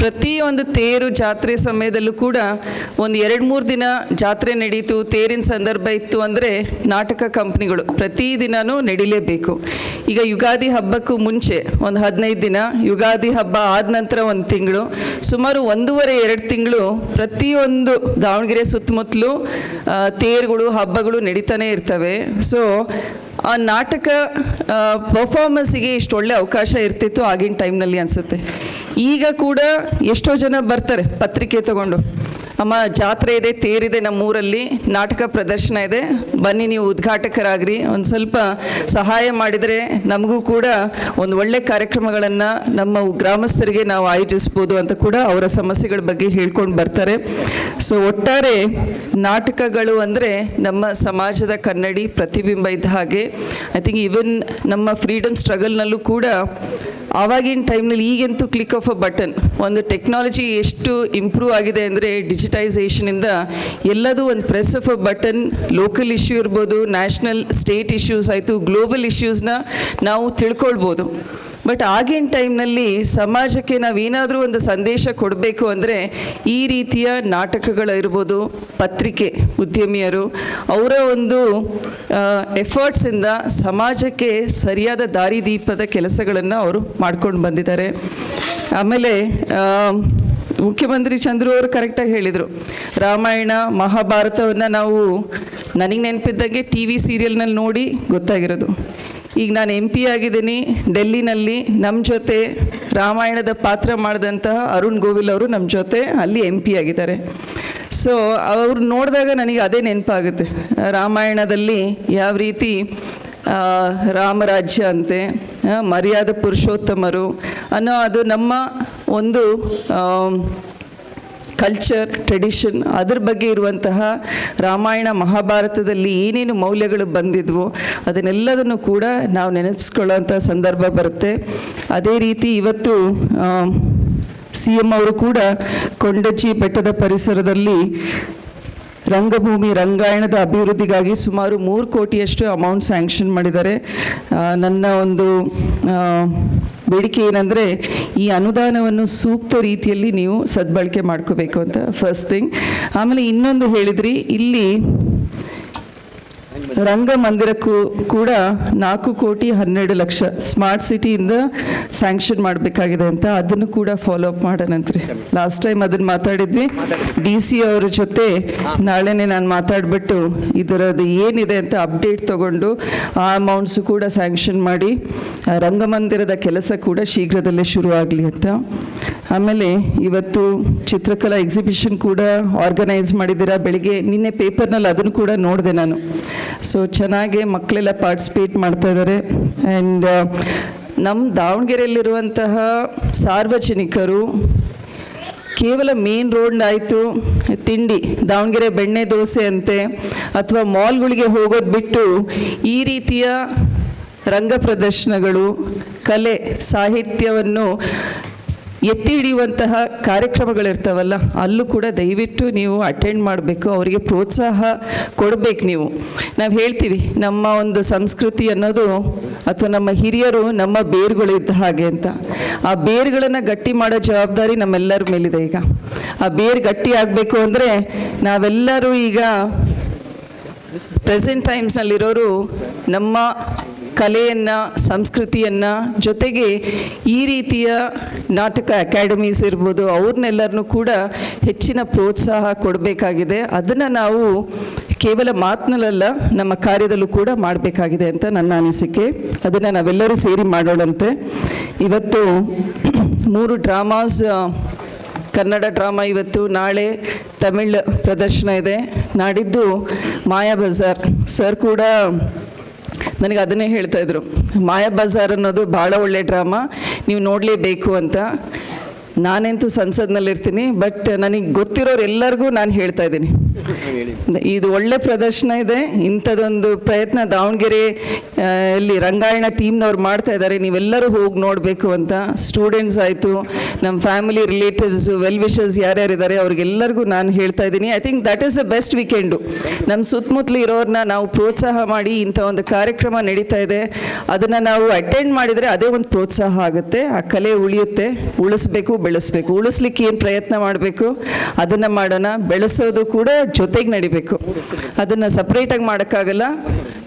ಪ್ರತಿಯೊಂದು ತೇರು ಜಾತ್ರೆ ಸಮಯದಲ್ಲೂ ಕೂಡ ಒಂದು ಎರಡು ಮೂರು ದಿನ ಜಾತ್ರೆ ನಡೀತು, ತೇರಿನ ಸಂದರ್ಭ ಇತ್ತು ಅಂದರೆ ನಾಟಕ ಕಂಪ್ನಿಗಳು ಪ್ರತಿದಿನವೂ ನಡಿಲೇಬೇಕು. ಈಗ ಯುಗಾದಿ ಹಬ್ಬಕ್ಕೂ ಮುಂಚೆ ಒಂದು ಹದಿನೈದು ದಿನ ಯುಗಾದಿ ಹಬ್ಬ ಆದ ನಂತರ ಒಂದು ತಿಂಗಳು, ಸುಮಾರು ಒಂದೂವರೆ ಎರಡು ತಿಂಗಳು ಪ್ರತಿಯೊಂದು ದಾವಣಗೆರೆ ಸುತ್ತಮುತ್ತಲು ತೇರುಗಳು, ಹಬ್ಬಗಳು ನಡೀತಾನೆ ಇರ್ತವೆ. ಸೊ ಆ ನಾಟಕ ಪರ್ಫಾರ್ಮೆನ್ಸಿಗೆ ಇಷ್ಟು ಒಳ್ಳೆ ಅವಕಾಶ ಇರ್ತಿತ್ತು ಆಗಿನ ಟೈಮ್ನಲ್ಲಿ ಅನಿಸುತ್ತೆ. ಈಗ ಕೂಡ ಎಷ್ಟೋ ಜನ ಬರ್ತಾರೆ ಪತ್ರಿಕೆ ತಗೊಂಡು. ಅಮ್ಮ ಜಾತ್ರೆ ಇದೆ ತೇರಿದೆ ನಮ್ಮೂರಲ್ಲಿ. ನಾಟಕ ಪ್ರದರ್ಶನ ಇದೆ. ಬನ್ನಿ ನೀವು ಉದ್ಘಾಟಕರಾಗ್ರಿ. ಒಂದು ಸ್ವಲ್ಪ ಸಹಾಯ ಮಾಡಿದರೆ ನಮಗೂ ಕೂಡ ಒಂದು ಒಳ್ಳೆ ಕಾರ್ಯಕ್ರಮಗಳನ್ನು ನಮ್ಮ ಗ್ರಾಮಸ್ಥರಿಗೆ ನಾವು ಆಯೋಜಿಸ್ಬೋದು ಅಂತ ಕೂಡ ಅವರ ಸಮಸ್ಯೆಗಳ ಬಗ್ಗೆ ಹೇಳ್ಕೊಂಡು ಬರ್ತಾರೆ. ಸೊ ಒಟ್ಟಾರೆ ನಾಟಕಗಳು ಅಂದರೆ ನಮ್ಮ ಸಮಾಜದ ಕನ್ನಡಿ ಪ್ರತಿಬಿಂಬ ಇದ್ದ ಹಾಗೆ. ಐ ಥಿಂಕ್ ಈವನ್ ನಮ್ಮ ಫ್ರೀಡಮ್ ಸ್ಟ್ರಗಲ್ನಲ್ಲೂ ಕೂಡ ಆವಾಗಿನ ಟೈಮ್ನಲ್ಲಿ ಈಗಂತೂ ಕ್ಲಿಕ್ ಆಫ್ ಅ ಬಟನ್ ಒಂದು ಟೆಕ್ನಾಲಜಿ ಎಷ್ಟು ಇಂಪ್ರೂವ್ ಆಗಿದೆ ಅಂದರೆ ಡಿಜಿಟೈಸೇಷನಿಂದ ಎಲ್ಲದೂ ಒಂದು press of a button local issue ಇರ್ಬೋದು ನ್ಯಾಷನಲ್ ಸ್ಟೇಟ್ ಇಶ್ಯೂಸ್ ಆಯಿತು ಗ್ಲೋಬಲ್ ಇಶ್ಯೂಸ್ನ ನಾವು ತಿಳ್ಕೊಳ್ಬೋದು. ಬಟ್ ಆಗಿನ ಟೈಮ್ನಲ್ಲಿ ಸಮಾಜಕ್ಕೆ ನಾವೇನಾದರೂ ಒಂದು ಸಂದೇಶ ಕೊಡಬೇಕು ಅಂದರೆ ಈ ರೀತಿಯ ನಾಟಕಗಳಿರ್ಬೋದು, ಪತ್ರಿಕೆ ಉದ್ಯಮಿಯರು, ಅವರ ಒಂದು ಎಫರ್ಟ್ಸಿಂದ ಸಮಾಜಕ್ಕೆ ಸರಿಯಾದ ದಾರಿದೀಪದ ಕೆಲಸಗಳನ್ನು ಅವರು ಮಾಡ್ಕೊಂಡು ಬಂದಿದ್ದಾರೆ. ಆಮೇಲೆ ಮುಖ್ಯಮಂತ್ರಿ ಚಂದ್ರು ಅವರು ಕರೆಕ್ಟಾಗಿ ಹೇಳಿದರು. ರಾಮಾಯಣ, ಮಹಾಭಾರತವನ್ನು ನಾವು ನನಗೆ ನೆನಪಿದ್ದಂಗೆ ಟಿ ವಿ ಸೀರಿಯಲ್ನಲ್ಲಿ ನೋಡಿ ಗೊತ್ತಾಗಿರೋದು. ಈಗ ನಾನು ಎಂ ಪಿ ಆಗಿದ್ದೀನಿ, ಡೆಲ್ಲಿನಲ್ಲಿ ನಮ್ಮ ಜೊತೆ ರಾಮಾಯಣದ ಪಾತ್ರ ಮಾಡಿದಂತಹ ಅರುಣ್ ಗೋವಿಲ್ ಅವರು ನಮ್ಮ ಜೊತೆ ಅಲ್ಲಿ ಎಂ ಪಿ ಆಗಿದ್ದಾರೆ. ಸೊ ಅವ್ರು ನೋಡಿದಾಗ ನನಗೆ ಅದೇ ನೆನಪಾಗುತ್ತೆ. ರಾಮಾಯಣದಲ್ಲಿ ಯಾವ ರೀತಿ ರಾಮರಾಜ್ಯ ಅಂತೆ ಮರ್ಯಾದ ಪುರುಷೋತ್ತಮರು ಅನ್ನೋ ಅದು ನಮ್ಮ ಒಂದು ಕಲ್ಚರ್ ಟ್ರೆಡಿಷನ್ ಅದ್ರ ಬಗ್ಗೆ ಇರುವಂತಹ ರಾಮಾಯಣ ಮಹಾಭಾರತದಲ್ಲಿ ಏನೇನು ಮೌಲ್ಯಗಳು ಬಂದಿದ್ವು ಅದನ್ನೆಲ್ಲದನ್ನು ಕೂಡ ನಾವು ನೆನೆಸ್ಕೊಳ್ಳೋಂಥ ಸಂದರ್ಭ ಬರುತ್ತೆ. ಅದೇ ರೀತಿ ಇವತ್ತು ಸಿ ಎಂ ಅವರು ಕೂಡ ಕೊಂಡಜ್ಜಿ ಬೆಟ್ಟದ ಪರಿಸರದಲ್ಲಿ ರಂಗಭೂಮಿ ರಂಗಾಯಣದ ಅಭಿವೃದ್ಧಿಗಾಗಿ ಸುಮಾರು ಮೂರು ಕೋಟಿಯಷ್ಟು ಅಮೌಂಟ್ ಸ್ಯಾಂಕ್ಷನ್ ಮಾಡಿದ್ದಾರೆ. ನನ್ನ ಒಂದು ಬೇಡಿಕೆ ಏನಂದರೆ ಈ ಅನುದಾನವನ್ನು ಸೂಕ್ತ ರೀತಿಯಲ್ಲಿ ನೀವು ಸದ್ಬಳಕೆ ಮಾಡ್ಕೋಬೇಕು ಅಂತ ಫಸ್ಟ್ ಥಿಂಗ್ ಆಮೇಲೆ ಇನ್ನೊಂದು ಹೇಳಿದ್ರಿ, ಇಲ್ಲಿ ರಂಗಮಂದಿರಕ್ಕೂ ಕೂಡ ನಾಲ್ಕು ಕೋಟಿ ಹನ್ನೆರಡು ಲಕ್ಷ ಸ್ಮಾರ್ಟ್ ಸಿಟಿಯಿಂದ ಸ್ಯಾಂಕ್ಷನ್ ಮಾಡಬೇಕಾಗಿದೆ ಅಂತ ಅದನ್ನು ಕೂಡ ಫಾಲೋ ಅಪ್ ಮಾಡೋಣಂತ್ರಿ ಲಾಸ್ಟ್ ಟೈಮ್ ಅದನ್ನು ಮಾತಾಡಿದ್ವಿ. ಡಿ ಸಿ ಅವರ ಜೊತೆ ನಾಳೆನೇ ನಾನು ಮಾತಾಡಿಬಿಟ್ಟು ಇದರದ್ದು ಏನಿದೆ ಅಂತ ಅಪ್ಡೇಟ್ ತಗೊಂಡು ಆ ಅಮೌಂಟ್ಸು ಕೂಡ ಸ್ಯಾಂಕ್ಷನ್ ಮಾಡಿ ರಂಗಮಂದಿರದ ಕೆಲಸ ಕೂಡ ಶೀಘ್ರದಲ್ಲೇ ಶುರು ಆಗಲಿ ಅಂತ. ಆಮೇಲೆ ಇವತ್ತು ಚಿತ್ರಕಲಾ ಎಕ್ಸಿಬಿಷನ್ ಕೂಡ ಆರ್ಗನೈಸ್ ಮಾಡಿದ್ದೀರಾ? ಬೆಳಿಗ್ಗೆ ನಿನ್ನೆ ಪೇಪರ್ನಲ್ಲಿ ಅದನ್ನು ಕೂಡ ನೋಡಿದೆ ನಾನು. ಸೊ ಚೆನ್ನಾಗೆ ಮಕ್ಕಳೆಲ್ಲ ಪಾರ್ಟಿಸಿಪೇಟ್ ಮಾಡ್ತಾ ಇದ್ದಾರೆ. ಆ್ಯಂಡ್ ನಮ್ಮ ದಾವಣಗೆರೆಯಲ್ಲಿರುವಂತಹ ಸಾರ್ವಜನಿಕರು ಕೇವಲ ಮೇನ್ ರೋಡ್ ಆಯಿತು, ತಿಂಡಿ, ದಾವಣಗೆರೆ ಬೆಣ್ಣೆ ದೋಸೆ ಅಂತೆ, ಅಥವಾ ಮಾಲ್ಗಳಿಗೆ ಹೋಗೋದು ಬಿಟ್ಟು ಈ ರೀತಿಯ ರಂಗ ಪ್ರದರ್ಶನಗಳು, ಕಲೆ, ಸಾಹಿತ್ಯವನ್ನು ಎತ್ತಿ ಹಿಡಿಯುವಂತಹ ಕಾರ್ಯಕ್ರಮಗಳಿರ್ತಾವಲ್ಲ, ಅಲ್ಲೂ ಕೂಡ ದಯವಿಟ್ಟು ನೀವು ಅಟೆಂಡ್ ಮಾಡಬೇಕು, ಅವರಿಗೆ ಪ್ರೋತ್ಸಾಹ ಕೊಡಬೇಕು ನೀವು. ನಾವು ಹೇಳ್ತೀವಿ, ನಮ್ಮ ಒಂದು ಸಂಸ್ಕೃತಿ ಅನ್ನೋದು ಅಥವಾ ನಮ್ಮ ಹಿರಿಯರು, ನಮ್ಮ ಬೇರುಗಳು ಇದ್ದ ಹಾಗೆ ಅಂತ. ಆ ಬೇರುಗಳನ್ನು ಗಟ್ಟಿ ಮಾಡೋ ಜವಾಬ್ದಾರಿ ನಮ್ಮೆಲ್ಲರ ಮೇಲಿದೆ ಈಗ. ಆ ಬೇರು ಗಟ್ಟಿ ಆಗಬೇಕು ಅಂದರೆ ನಾವೆಲ್ಲರೂ ಈಗ ಪ್ರೆಸೆಂಟ್ ಟೈಮ್ಸ್ನಲ್ಲಿರೋರು ನಮ್ಮ ಕಲೆಯನ್ನು, ಸಂಸ್ಕೃತಿಯನ್ನು ಜೊತೆಗೆ ಈ ರೀತಿಯ ನಾಟಕ ಅಕಾಡೆಮೀಸ್ ಇರ್ಬೋದು, ಅವ್ರನ್ನೆಲ್ಲರನ್ನೂ ಕೂಡ ಹೆಚ್ಚಿನ ಪ್ರೋತ್ಸಾಹ ಕೊಡಬೇಕಾಗಿದೆ. ಅದನ್ನು ನಾವು ಕೇವಲ ಮಾತಿನಲ್ಲ ನಮ್ಮ ಕಾರ್ಯದಲ್ಲೂ ಕೂಡ ಮಾಡಬೇಕಾಗಿದೆ ಅಂತ ನನ್ನ ಅನಿಸಿಕೆ. ಅದನ್ನು ನಾವೆಲ್ಲರೂ ಸೇರಿ ಮಾಡೋಣಂತೆ. ಇವತ್ತು ಮೂರು ಡ್ರಾಮಾಸ್ ಕನ್ನಡ ಡ್ರಾಮಾ ಇವತ್ತು, ನಾಳೆ ತಮಿಳ್ ಪ್ರದರ್ಶನ ಇದೆ. ನಾಡಿದ್ದು ಮಾಯಾ ಬಜಾರ್. ಸರ್ ಕೂಡ ನನಗೆ ಅದನ್ನೇ ಹೇಳ್ತಾ ಇದ್ರು. ಮಾಯಾ ಬಜಾರ್ ಅನ್ನೋದು ಭಾಳ ಒಳ್ಳೆ ಡ್ರಾಮಾ, ನೀವು ನೋಡಲೇಬೇಕು ಅಂತ. ನಾನಂತೂ ಸಂಸದ್ನಲ್ಲಿರ್ತೀನಿ, ಬಟ್ ನನಗೆ ಗೊತ್ತಿರೋರು ಎಲ್ಲರಿಗೂ ನಾನು ಹೇಳ್ತಾ ಇದ್ದೀನಿ. ಇದು ಒಳ್ಳೆ ಪ್ರದರ್ಶನ ಇದೆ. ಇಂಥದ್ದೊಂದು ಪ್ರಯತ್ನ ದಾವಣಗೆರೆ ಅಲ್ಲಿ ರಂಗಾಯಣ ಟೀಮ್ನವ್ರು ಮಾಡ್ತಾ ಇದ್ದಾರೆ ನೀವೆಲ್ಲರೂ ಹೋಗಿ ನೋಡಬೇಕು ಅಂತ. ಸ್ಟೂಡೆಂಟ್ಸ್ ಆಯಿತು. ನಮ್ಮ ಫ್ಯಾಮಿಲಿ ರಿಲೇಟಿವ್ಸ್ ವೆಲ್ ವಿಷರ್ಸ್ ಯಾರ್ಯಾರಿದ್ದಾರೆ ಅವ್ರಿಗೆಲ್ಲರಿಗೂ ನಾನು ಹೇಳ್ತಾ ಇದ್ದೀನಿ. I think that is the best weekend ನಮ್ಮ ಸುತ್ತಮುತ್ತಲು ಇರೋರನ್ನ ನಾವು ಪ್ರೋತ್ಸಾಹ ಮಾಡಿ ಇಂಥ ಒಂದು ಕಾರ್ಯಕ್ರಮ ನಡೀತಾ ಇದೆ. ಅದನ್ನು ನಾವು ಅಟೆಂಡ್ ಮಾಡಿದರೆ ಅದೇ ಒಂದು ಪ್ರೋತ್ಸಾಹ ಆಗುತ್ತೆ. ಆ ಕಲೆ ಉಳಿಯುತ್ತೆ. ಉಳಿಸ್ಬೇಕು, ಬೆಳೆಸ್ಬೇಕು. ಉಳಿಸ್ಲಿಕ್ಕೆ ಏನು ಪ್ರಯತ್ನ ಮಾಡಬೇಕು? ಅದನ್ನು ಮಾಡೋಣ. ಬೆಳೆಸೋದು ಕೂಡ ಜೊತೆಗೆ ನಡಿಬೇಕು. ಅದನ್ನು ಸಪ್ರೇಟಾಗಿ ಮಾಡೋಕ್ಕಾಗಲ್ಲ.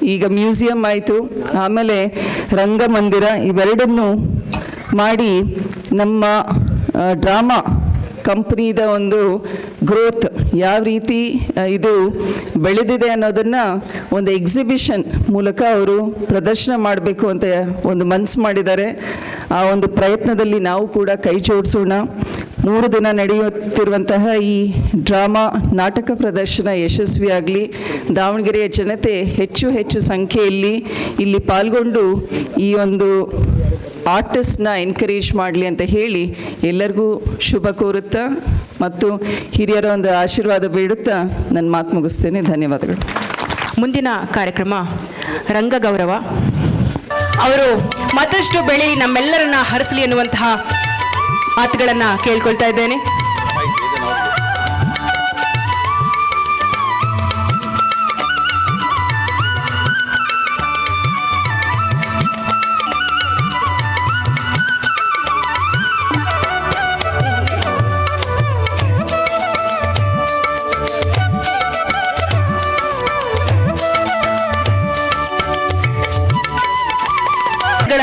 ಈಗ ಮ್ಯೂಸಿಯಂ ಆಯಿತು. ಆಮೇಲೆ ರಂಗಮಂದಿರ ಇವೆರಡನ್ನು ಮಾಡಿ ನಮ್ಮ ಡ್ರಾಮಾ ಕಂಪ್ನಿದ ಒಂದು ಗ್ರೋತ್ ಯಾವ ರೀತಿ ಇದು ಬೆಳೆದಿದೆ ಅನ್ನೋದನ್ನು ಒಂದು ಎಕ್ಸಿಬಿಷನ್ ಮೂಲಕ ಅವರು ಪ್ರದರ್ಶನ ಮಾಡಬೇಕು ಅಂತ ಒಂದು ಮನಸ್ಸು ಮಾಡಿದ್ದಾರೆ. ಆ ಒಂದು ಪ್ರಯತ್ನದಲ್ಲಿ ನಾವು ಕೂಡ ಕೈ ಜೋಡಿಸೋಣ. ಮೂರು ದಿನ ನಡೆಯುತ್ತಿರುವಂತಹ ಈ ಡ್ರಾಮಾ ನಾಟಕ ಪ್ರದರ್ಶನ ಯಶಸ್ವಿಯಾಗಲಿ, ದಾವಣಗೆರೆಯ ಜನತೆ ಹೆಚ್ಚು ಹೆಚ್ಚು ಸಂಖ್ಯೆಯಲ್ಲಿ ಇಲ್ಲಿ ಪಾಲ್ಗೊಂಡು ಈ ಒಂದು ಆರ್ಟಿಸ್ಟ್ನ ಎನ್ಕರೇಜ್ ಮಾಡಲಿ ಅಂತ ಹೇಳಿ ಎಲ್ಲರಿಗೂ ಶುಭ ಕೋರುತ್ತಾ ಮತ್ತು ಹಿರಿಯರ ಒಂದು ಆಶೀರ್ವಾದ ಬೇಡುತ್ತಾ ನನ್ನ ಮಾತು ಮುಗಿಸ್ತೇನೆ. ಧನ್ಯವಾದಗಳು. ಮುಂದಿನ ಕಾರ್ಯಕ್ರಮ ರಂಗ ಗೌರವ ಅವರು ಮತ್ತಷ್ಟು ಬೆಳೆಯಲಿ ನಮ್ಮೆಲ್ಲರನ್ನ ಹರಿಸಲಿ ಎನ್ನುವಂತಹ ಮಾತುಗಳನ್ನು ಕೇಳ್ಕೊಳ್ತಾ ಇದ್ದೇನೆ.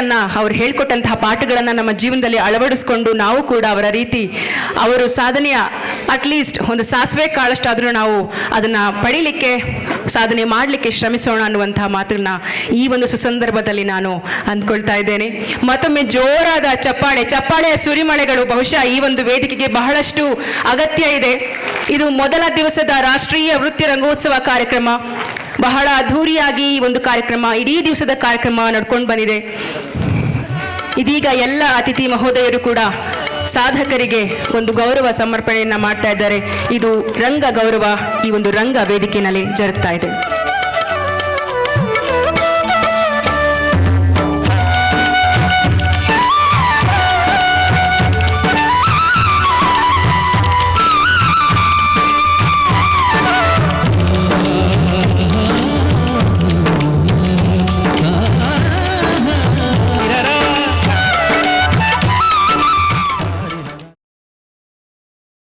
ಗಳನ್ನ ಅವ್ರು ಹೇಳ್ಕೊಟ್ಟಂತಹ ಪಾಠಗಳನ್ನು ನಮ್ಮ ಜೀವನದಲ್ಲಿ ಅಳವಡಿಸ್ಕೊಂಡು ನಾವು ಕೂಡ ಅವರ ರೀತಿ ಅವರು ಸಾಧನೆಯ ಅಟ್ಲೀಸ್ಟ್ ಒಂದು ಸಾಸಿವೆ ಕಾಳಷ್ಟಾದರೂ ನಾವು ಅದನ್ನ ಪಡೀಲಿಕ್ಕೆ, ಸಾಧನೆ ಮಾಡಲಿಕ್ಕೆ ಶ್ರಮಿಸೋಣ ಅನ್ನುವಂತಹ ಮಾತನ್ನ ಈ ಒಂದು ಸುಸಂದರ್ಭದಲ್ಲಿ ನಾನು ಅಂದ್ಕೊಳ್ತಾ ಇದ್ದೇನೆ. ಮತ್ತೊಮ್ಮೆ ಜೋರಾದ ಚಪ್ಪಾಳೆ, ಚಪ್ಪಾಳೆಯ ಸುರಿಮಳೆಗಳು ಬಹುಶಃ ಈ ಒಂದು ವೇದಿಕೆಗೆ ಬಹಳಷ್ಟು ಅಗತ್ಯ ಇದೆ. ಇದು ಮೊದಲ ದಿವಸದ ರಾಷ್ಟ್ರೀಯ ವೃತ್ತಿ ರಂಗೋತ್ಸವ ಕಾರ್ಯಕ್ರಮ. ಬಹಳ ಅದ್ಧೂರಿಯಾಗಿ ಈ ಒಂದು ಕಾರ್ಯಕ್ರಮ, ಇಡೀ ದಿವಸದ ಕಾರ್ಯಕ್ರಮ ನಡ್ಕೊಂಡು ಬಂದಿದೆ. ಇದೀಗ ಎಲ್ಲ ಅತಿಥಿ ಮಹೋದಯರು ಕೂಡ ಸಾಧಕರಿಗೆ ಒಂದು ಗೌರವ ಸಮರ್ಪಣೆಯನ್ನು ಮಾಡ್ತಾ ಇದ್ದಾರೆ. ಇದು ರಂಗ ಗೌರವ, ಈ ಒಂದು ರಂಗ ವೇದಿಕೆಯಲ್ಲಿ ಜರುಗ್ತಾ ಇದೆ.